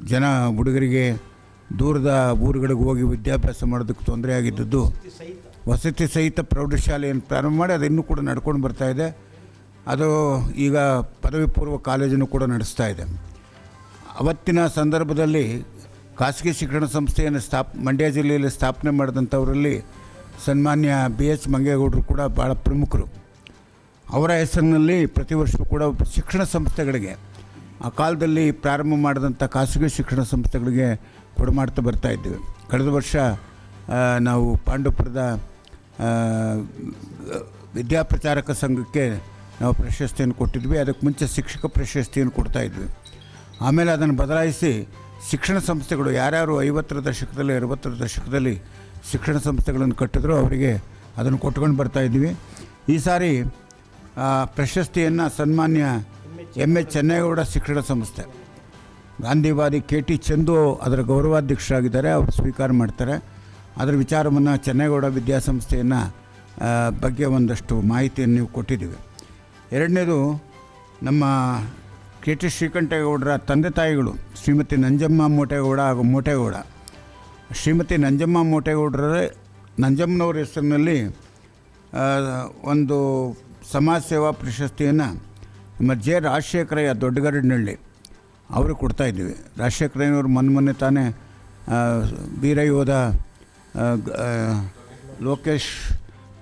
ಜನ ಹುಡುಗರಿಗೆ ದೂರದ ಊರುಗಳಿಗೆ ಹೋಗಿ ವಿದ್ಯಾಭ್ಯಾಸ ಮಾಡೋದಕ್ಕೆ ತೊಂದರೆ ಆಗಿದ್ದದ್ದು. ವಸತಿ ಸಹಿತ ಪ್ರೌಢಶಾಲೆಯನ್ನು ಪ್ರಾರಂಭ ಮಾಡಿ ಅದು ಇನ್ನೂ ಕೂಡ ನಡ್ಕೊಂಡು ಬರ್ತಾ ಇದೆ. ಅದು ಈಗ ಪದವಿ ಪೂರ್ವ ಕಾಲೇಜನ್ನು ಕೂಡ ನಡೆಸ್ತಾ ಇದೆ. ಅವತ್ತಿನ ಸಂದರ್ಭದಲ್ಲಿ ಖಾಸಗಿ ಶಿಕ್ಷಣ ಸಂಸ್ಥೆಯನ್ನು ಸ್ಥಾಪ್ ಮಂಡ್ಯ ಜಿಲ್ಲೆಯಲ್ಲಿ ಸ್ಥಾಪನೆ ಮಾಡಿದಂಥವರಲ್ಲಿ ಸನ್ಮಾನ್ಯ ಬಿ ಎಚ್ ಮಂಗೇಗೌಡರು ಕೂಡ ಭಾಳ ಪ್ರಮುಖರು. ಅವರ ಹೆಸರಿನಲ್ಲಿ ಪ್ರತಿ ವರ್ಷವೂ ಕೂಡ ಶಿಕ್ಷಣ ಸಂಸ್ಥೆಗಳಿಗೆ ಆ ಕಾಲದಲ್ಲಿ ಪ್ರಾರಂಭ ಮಾಡಿದಂಥ ಖಾಸಗಿ ಶಿಕ್ಷಣ ಸಂಸ್ಥೆಗಳಿಗೆ ಕೊಡಮಾಡ್ತಾ ಬರ್ತಾ ಇದ್ದೀವಿ. ಕಳೆದ ವರ್ಷ ನಾವು ಪಾಂಡುಪುರದ ಆ, ವಿದ್ಯಾಪ್ರಚಾರಕ ಸಂಘಕ್ಕೆ ನಾವು ಪ್ರಶಸ್ತಿಯನ್ನು ಕೊಟ್ಟಿದ್ವಿ. ಅದಕ್ಕೆ ಮುಂಚೆ ಶಿಕ್ಷಕ ಪ್ರಶಸ್ತಿಯನ್ನು ಕೊಡ್ತಾಯಿದ್ವಿ ಆಮೇಲೆ ಅದನ್ನು ಬದಲಾಯಿಸಿ ಶಿಕ್ಷಣ ಸಂಸ್ಥೆಗಳು ಯಾರ್ಯಾರು ಐವತ್ತರ ದಶಕದಲ್ಲಿ, ಅರವತ್ತರ ದಶಕದಲ್ಲಿ ಶಿಕ್ಷಣ ಸಂಸ್ಥೆಗಳನ್ನು ಕಟ್ಟಿದ್ರು ಅವರಿಗೆ ಅದನ್ನು ಕೊಟ್ಕೊಂಡು ಇದ್ದೀವಿ. ಈ ಸಾರಿ ಪ್ರಶಸ್ತಿಯನ್ನು ಸನ್ಮಾನ್ಯ ಎಂ ಎಚ್ ಚೆನ್ನೇಗೌಡ ಶಿಕ್ಷಣ ಸಂಸ್ಥೆ, ಗಾಂಧಿವಾದಿ ಕೆ ಟಿ ಚಂದು ಅದರ ಗೌರವಾಧ್ಯಕ್ಷರಾಗಿದ್ದಾರೆ, ಅವರು ಸ್ವೀಕಾರ ಮಾಡ್ತಾರೆ. ಅದರ ವಿಚಾರವನ್ನು ಚೆನ್ನೇಗೌಡ ವಿದ್ಯಾಸಂಸ್ಥೆಯನ್ನು ಬಗ್ಗೆ ಒಂದಷ್ಟು ಮಾಹಿತಿಯನ್ನು ನೀವು ಕೊಟ್ಟಿದ್ದೀವಿ. ಎರಡನೇದು, ನಮ್ಮ ಕೆ ಟಿ ಶ್ರೀಕಂಠೇಗೌಡರ ತಂದೆ ತಾಯಿಗಳು ಶ್ರೀಮತಿ ನಂಜಮ್ಮ ಮೋಟೇಗೌಡ ಹಾಗೂ ಮೋಟೇಗೌಡ. ಶ್ರೀಮತಿ ನಂಜಮ್ಮ ಮೋಟೇಗೌಡರ ನಂಜಮ್ಮನವ್ರ ಹೆಸರಿನಲ್ಲಿ ಒಂದು ಸಮಾಜ ಸೇವಾ ಪ್ರಶಸ್ತಿಯನ್ನು ನಮ್ಮ ಜೆ ರಾಜಶೇಖರಯ್ಯ ದೊಡ್ಡಗರಡ್ನಹಳ್ಳಿ ಅವರು ಕೊಡ್ತಾ ಇದ್ದೀವಿ. ರಾಜಶೇಖರಯ್ಯನವರು ಮೊನ್ನೆ ಮೊನ್ನೆ ತಾನೇ ವೀರಯೋಧ ಆ, ಲೋಕೇಶ್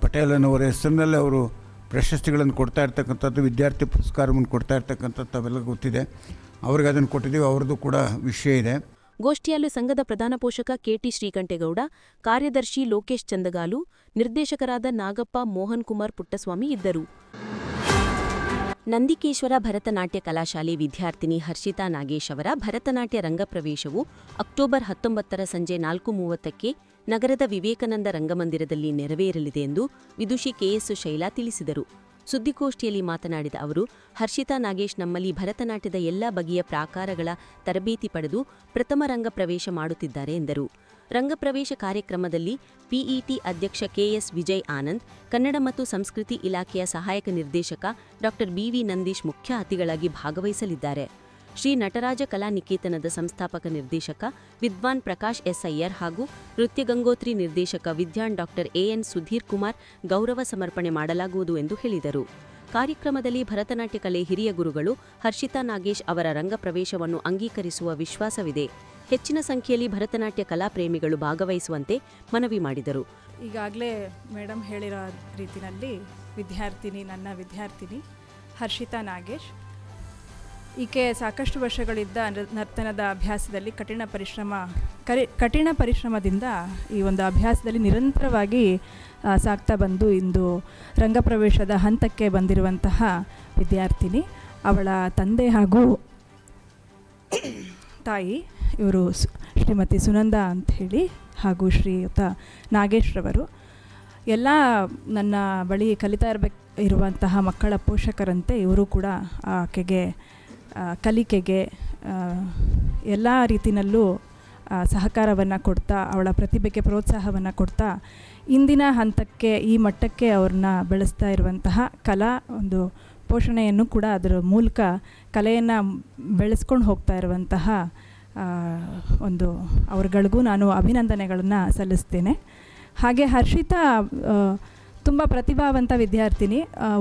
ಪಟೇಲನವರ ಹೆಸರಿನಲ್ಲಿ ಅವರು ಪ್ರಶಸ್ತಿಗಳನ್ನು ಕೊಡ್ತಾ ಇರ್ತಕ್ಕಂಥದ್ದು, ವಿದ್ಯಾರ್ಥಿ ಪುರಸ್ಕಾರವನ್ನು ಕೊಡ್ತಾ ಇರ್ತಕ್ಕಂಥದ್ದು ಅವೆಲ್ಲ ಗೊತ್ತಿದೆ. ಅವ್ರಿಗೆ ಅದನ್ನು ಕೊಟ್ಟಿದ್ದೀವಿ, ಅವ್ರದ್ದು ಕೂಡ ವಿಷಯ ಇದೆ. ಗೋಷ್ಠಿಯಲ್ಲಿ ಸಂಘದ ಪ್ರಧಾನ ಪೋಷಕ ಕೆಟಿ ಶ್ರೀಕಂಠೇಗೌಡ, ಕಾರ್ಯದರ್ಶಿ ಲೋಕೇಶ್ ಚಂದಗಾಲು, ನಿರ್ದೇಶಕರಾದ ನಾಗಪ್ಪ ಮೋಹನ್ ಕುಮಾರ್ ಪುಟ್ಟಸ್ವಾಮಿ ಇದ್ದರು. ನಂದಿಕೇಶ್ವರ ಭರತನಾಟ್ಯ ಕಲಾಶಾಲೆ ವಿದ್ಯಾರ್ಥಿನಿ ಹರ್ಷಿತಾ ನಾಗೇಶ್ ಅವರ ಭರತನಾಟ್ಯ ರಂಗಪ್ರವೇಶವು ಅಕ್ಟೋಬರ್ ಹತ್ತೊಂಬತ್ತರ ಸಂಜೆ ನಾಲ್ಕು ಮೂವತ್ತಕ್ಕೆ ನಗರದ ವಿವೇಕಾನಂದ ರಂಗಮಂದಿರದಲ್ಲಿ ನೆರವೇರಲಿದೆ ಎಂದು ವಿದುಷಿ ಕೆಎಸ್ ಶೈಲಾ ತಿಳಿಸಿದರು. ಸುದ್ದಿಗೋಷ್ಠಿಯಲ್ಲಿ ಮಾತನಾಡಿದ ಅವರು, ಹರ್ಷಿತಾ ನಾಗೇಶ್ ನಮ್ಮಲ್ಲಿ ಭರತನಾಟ್ಯದ ಎಲ್ಲ ಬಗೆಯ ಪ್ರಾಕಾರಗಳ ತರಬೇತಿ ಪಡೆದು ಪ್ರಥಮ ರಂಗ ಪ್ರವೇಶ ಮಾಡುತ್ತಿದ್ದಾರೆ ಎಂದರು. ರಂಗಪ್ರವೇಶ ಕಾರ್ಯಕ್ರಮದಲ್ಲಿ ಪಿಇಟಿ ಅಧ್ಯಕ್ಷ ಕೆಎಸ್ ವಿಜಯ್ ಆನಂದ್, ಕನ್ನಡ ಮತ್ತು ಸಂಸ್ಕೃತಿ ಇಲಾಖೆಯ ಸಹಾಯಕ ನಿರ್ದೇಶಕ ಡಾ ಬಿವಿ ನಂದೀಶ್ ಮುಖ್ಯ ಅತಿಥಿಗಳಾಗಿ ಭಾಗವಹಿಸಲಿದ್ದಾರೆ. ಶ್ರೀ ನಟರಾಜ ಕಲಾ ನಿಕೇತನದ ಸಂಸ್ಥಾಪಕ ನಿರ್ದೇಶಕ ವಿದ್ವಾನ್ ಪ್ರಕಾಶ್ ಎಸ್ ಹಾಗೂ ನೃತ್ಯ ಗಂಗೋತ್ರಿ ನಿರ್ದೇಶಕ ವಿದ್ಯಾನ್ doctor A N Sudheer Kumar ಗೌರವ ಸಮರ್ಪಣೆ ಮಾಡಲಾಗುವುದು ಎಂದು ಹೇಳಿದರು. ಕಾರ್ಯಕ್ರಮದಲ್ಲಿ ಭರತನಾಟ್ಯ ಕಲೆ ಹಿರಿಯ ಗುರುಗಳು ಹರ್ಷಿತಾ ನಾಗೇಶ್ ಅವರ ರಂಗಪ್ರವೇಶವನ್ನು ಅಂಗೀಕರಿಸುವ ವಿಶ್ವಾಸವಿದೆ. ಹೆಚ್ಚಿನ ಸಂಖ್ಯೆಯಲ್ಲಿ ಭರತನಾಟ್ಯ ಕಲಾ ಪ್ರೇಮಿಗಳು ಭಾಗವಹಿಸುವಂತೆ ಮನವಿ ಮಾಡಿದರು. ಈಗಾಗಲೇ ಮೇಡಮ್ ಹೇಳಿರೋ ರೀತಿಯಲ್ಲಿ ವಿದ್ಯಾರ್ಥಿನಿ ನನ್ನ ವಿದ್ಯಾರ್ಥಿನಿ ಹರ್ಷಿತಾ ನಾಗೇಶ್ ಈಕೆ ಸಾಕಷ್ಟು ವರ್ಷಗಳಿದ್ದ ನರ್ತನದ ಅಭ್ಯಾಸದಲ್ಲಿ ಕಠಿಣ ಪರಿಶ್ರಮ ಕಠಿಣ ಪರಿಶ್ರಮದಿಂದ ಈ ಒಂದು ಅಭ್ಯಾಸದಲ್ಲಿ ನಿರಂತರವಾಗಿ ಸಾಕ್ತಾ ಬಂದು ಇಂದು ರಂಗಪ್ರವೇಶದ ಹಂತಕ್ಕೆ ಬಂದಿರುವಂತಹ ವಿದ್ಯಾರ್ಥಿನಿ. ಅವಳ ತಂದೆ ಹಾಗೂ ತಾಯಿ ಇವರು ಶ್ರೀಮತಿ ಸುನಂದ ಅಂಥೇಳಿ ಹಾಗೂ ಶ್ರೀಯುತ ನಾಗೇಶ್ರವರು. ಎಲ್ಲ ನನ್ನ ಬಳಿ ಕಲಿತಾ ಇರಬೇಕು, ಇರುವಂತಹ ಮಕ್ಕಳ ಪೋಷಕರಂತೆ ಇವರು ಕೂಡ ಆಕೆಗೆ ಕಲಿಕೆಗೆ ಎಲ್ಲ ರೀತಿಯಲ್ಲೂ ಸಹಕಾರವನ್ನು ಕೊಡ್ತಾ, ಅವಳ ಪ್ರತಿಭೆಗೆ ಪ್ರೋತ್ಸಾಹವನ್ನು ಕೊಡ್ತಾ, ಇಂದಿನ ಹಂತಕ್ಕೆ, ಈ ಮಟ್ಟಕ್ಕೆ ಅವ್ರನ್ನ ಬೆಳೆಸ್ತಾ ಇರುವಂತಹ ಕಲಾ ಒಂದು ಪೋಷಣೆಯನ್ನು ಕೂಡ ಅದರ ಮೂಲಕ ಕಲೆಯನ್ನು ಬೆಳೆಸ್ಕೊಂಡು ಹೋಗ್ತಾ ಇರುವಂತಹ ಒಂದು ಅವ್ರಗಳಿಗೂ ನಾನು ಅಭಿನಂದನೆಗಳನ್ನು ಸಲ್ಲಿಸ್ತೇನೆ. ಹಾಗೆ ಹರ್ಷಿತಾ ತುಂಬ ಪ್ರತಿಭಾವಂತ ವಿದ್ಯಾರ್ಥಿನಿ.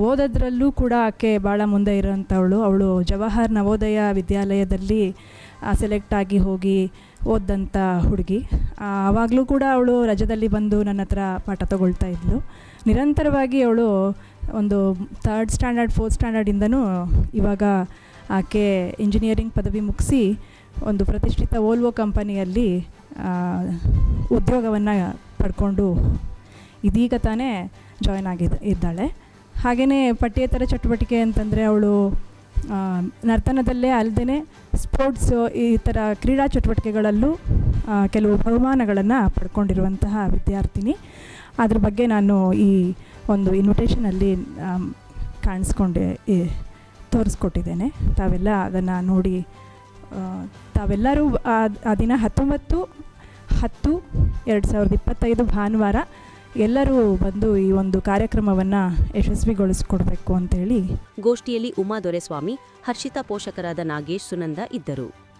ಓದೋದ್ರಲ್ಲೂ ಕೂಡ ಆಕೆ ಭಾಳ ಮುಂದೆ ಇರೋಂಥವಳು. ಅವಳು ಜವಾಹರ್ ನವೋದಯ ವಿದ್ಯಾಲಯದಲ್ಲಿ ಸೆಲೆಕ್ಟ್ ಆಗಿ ಹೋಗಿ ಓದಂಥ ಹುಡುಗಿ. ಆವಾಗಲೂ ಕೂಡ ಅವಳು ರಜದಲ್ಲಿ ಬಂದು ನನ್ನ ಹತ್ರ ಪಾಠ ತಗೊಳ್ತಾ ಇದ್ಲು. ನಿರಂತರವಾಗಿ ಅವಳು ಒಂದು ಥರ್ಡ್ ಸ್ಟ್ಯಾಂಡರ್ಡ್ ಫೋರ್ತ್ ಸ್ಟ್ಯಾಂಡರ್ಡಿಂದನೂ ಇವಾಗ ಆಕೆ ಇಂಜಿನಿಯರಿಂಗ್ ಪದವಿ ಮುಗಿಸಿ ಒಂದು ಪ್ರತಿಷ್ಠಿತ ಓಲ್ವೋ ಕಂಪನಿಯಲ್ಲಿ ಉದ್ಯೋಗವನ್ನು ಪಡ್ಕೊಂಡು ಇದೀಗ ತಾನೇ ಜಾಯ್ನ್ ಆಗಿದ್ದ ಇದ್ದಾಳೆ. ಹಾಗೆಯೇ ಪಠ್ಯೇತರ ಚಟುವಟಿಕೆ ಅಂತಂದರೆ ಅವಳು ನರ್ತನದಲ್ಲೇ ಅಲ್ಲದೆ ಸ್ಪೋರ್ಟ್ಸು ಈ ಥರ ಕ್ರೀಡಾ ಚಟುವಟಿಕೆಗಳಲ್ಲೂ ಕೆಲವು ಬಹುಮಾನಗಳನ್ನು ಪಡ್ಕೊಂಡಿರುವಂತಹ ವಿದ್ಯಾರ್ಥಿನಿ. ಅದ್ರ ಬಗ್ಗೆ ನಾನು ಈ ಒಂದು ಇನ್ವಿಟೇಷನಲ್ಲಿ ಕಾಣಿಸ್ಕೊಂಡೆ ತೋರಿಸ್ಕೊಟ್ಟಿದ್ದೇನೆ. ತಾವೆಲ್ಲ ಅದನ್ನು ನೋಡಿ ತಾವೆಲ್ಲರೂ ಆ ದಿನ ಹತ್ತೊಂಬತ್ತು, ಹತ್ತು, ಎರಡು ಸಾವಿರದ ಇಪ್ಪತ್ತೈದು ಭಾನುವಾರ ಎಲ್ಲರೂ ಬಂದು ಈ ಒಂದು ಕಾರ್ಯಕ್ರಮವನ್ನು ಯಶಸ್ವಿಗೊಳಿಸ್ಕೊಡ್ಬೇಕು ಅಂತೇಳಿ ಗೋಷ್ಠಿಯಲ್ಲಿ ಉಮಾ ದೊರೆಸ್ವಾಮಿ, ಹರ್ಷಿತಾ ಪೋಷಕರಾದ ನಾಗೇಶ್ ಸುನಂದ ಇದ್ದರು.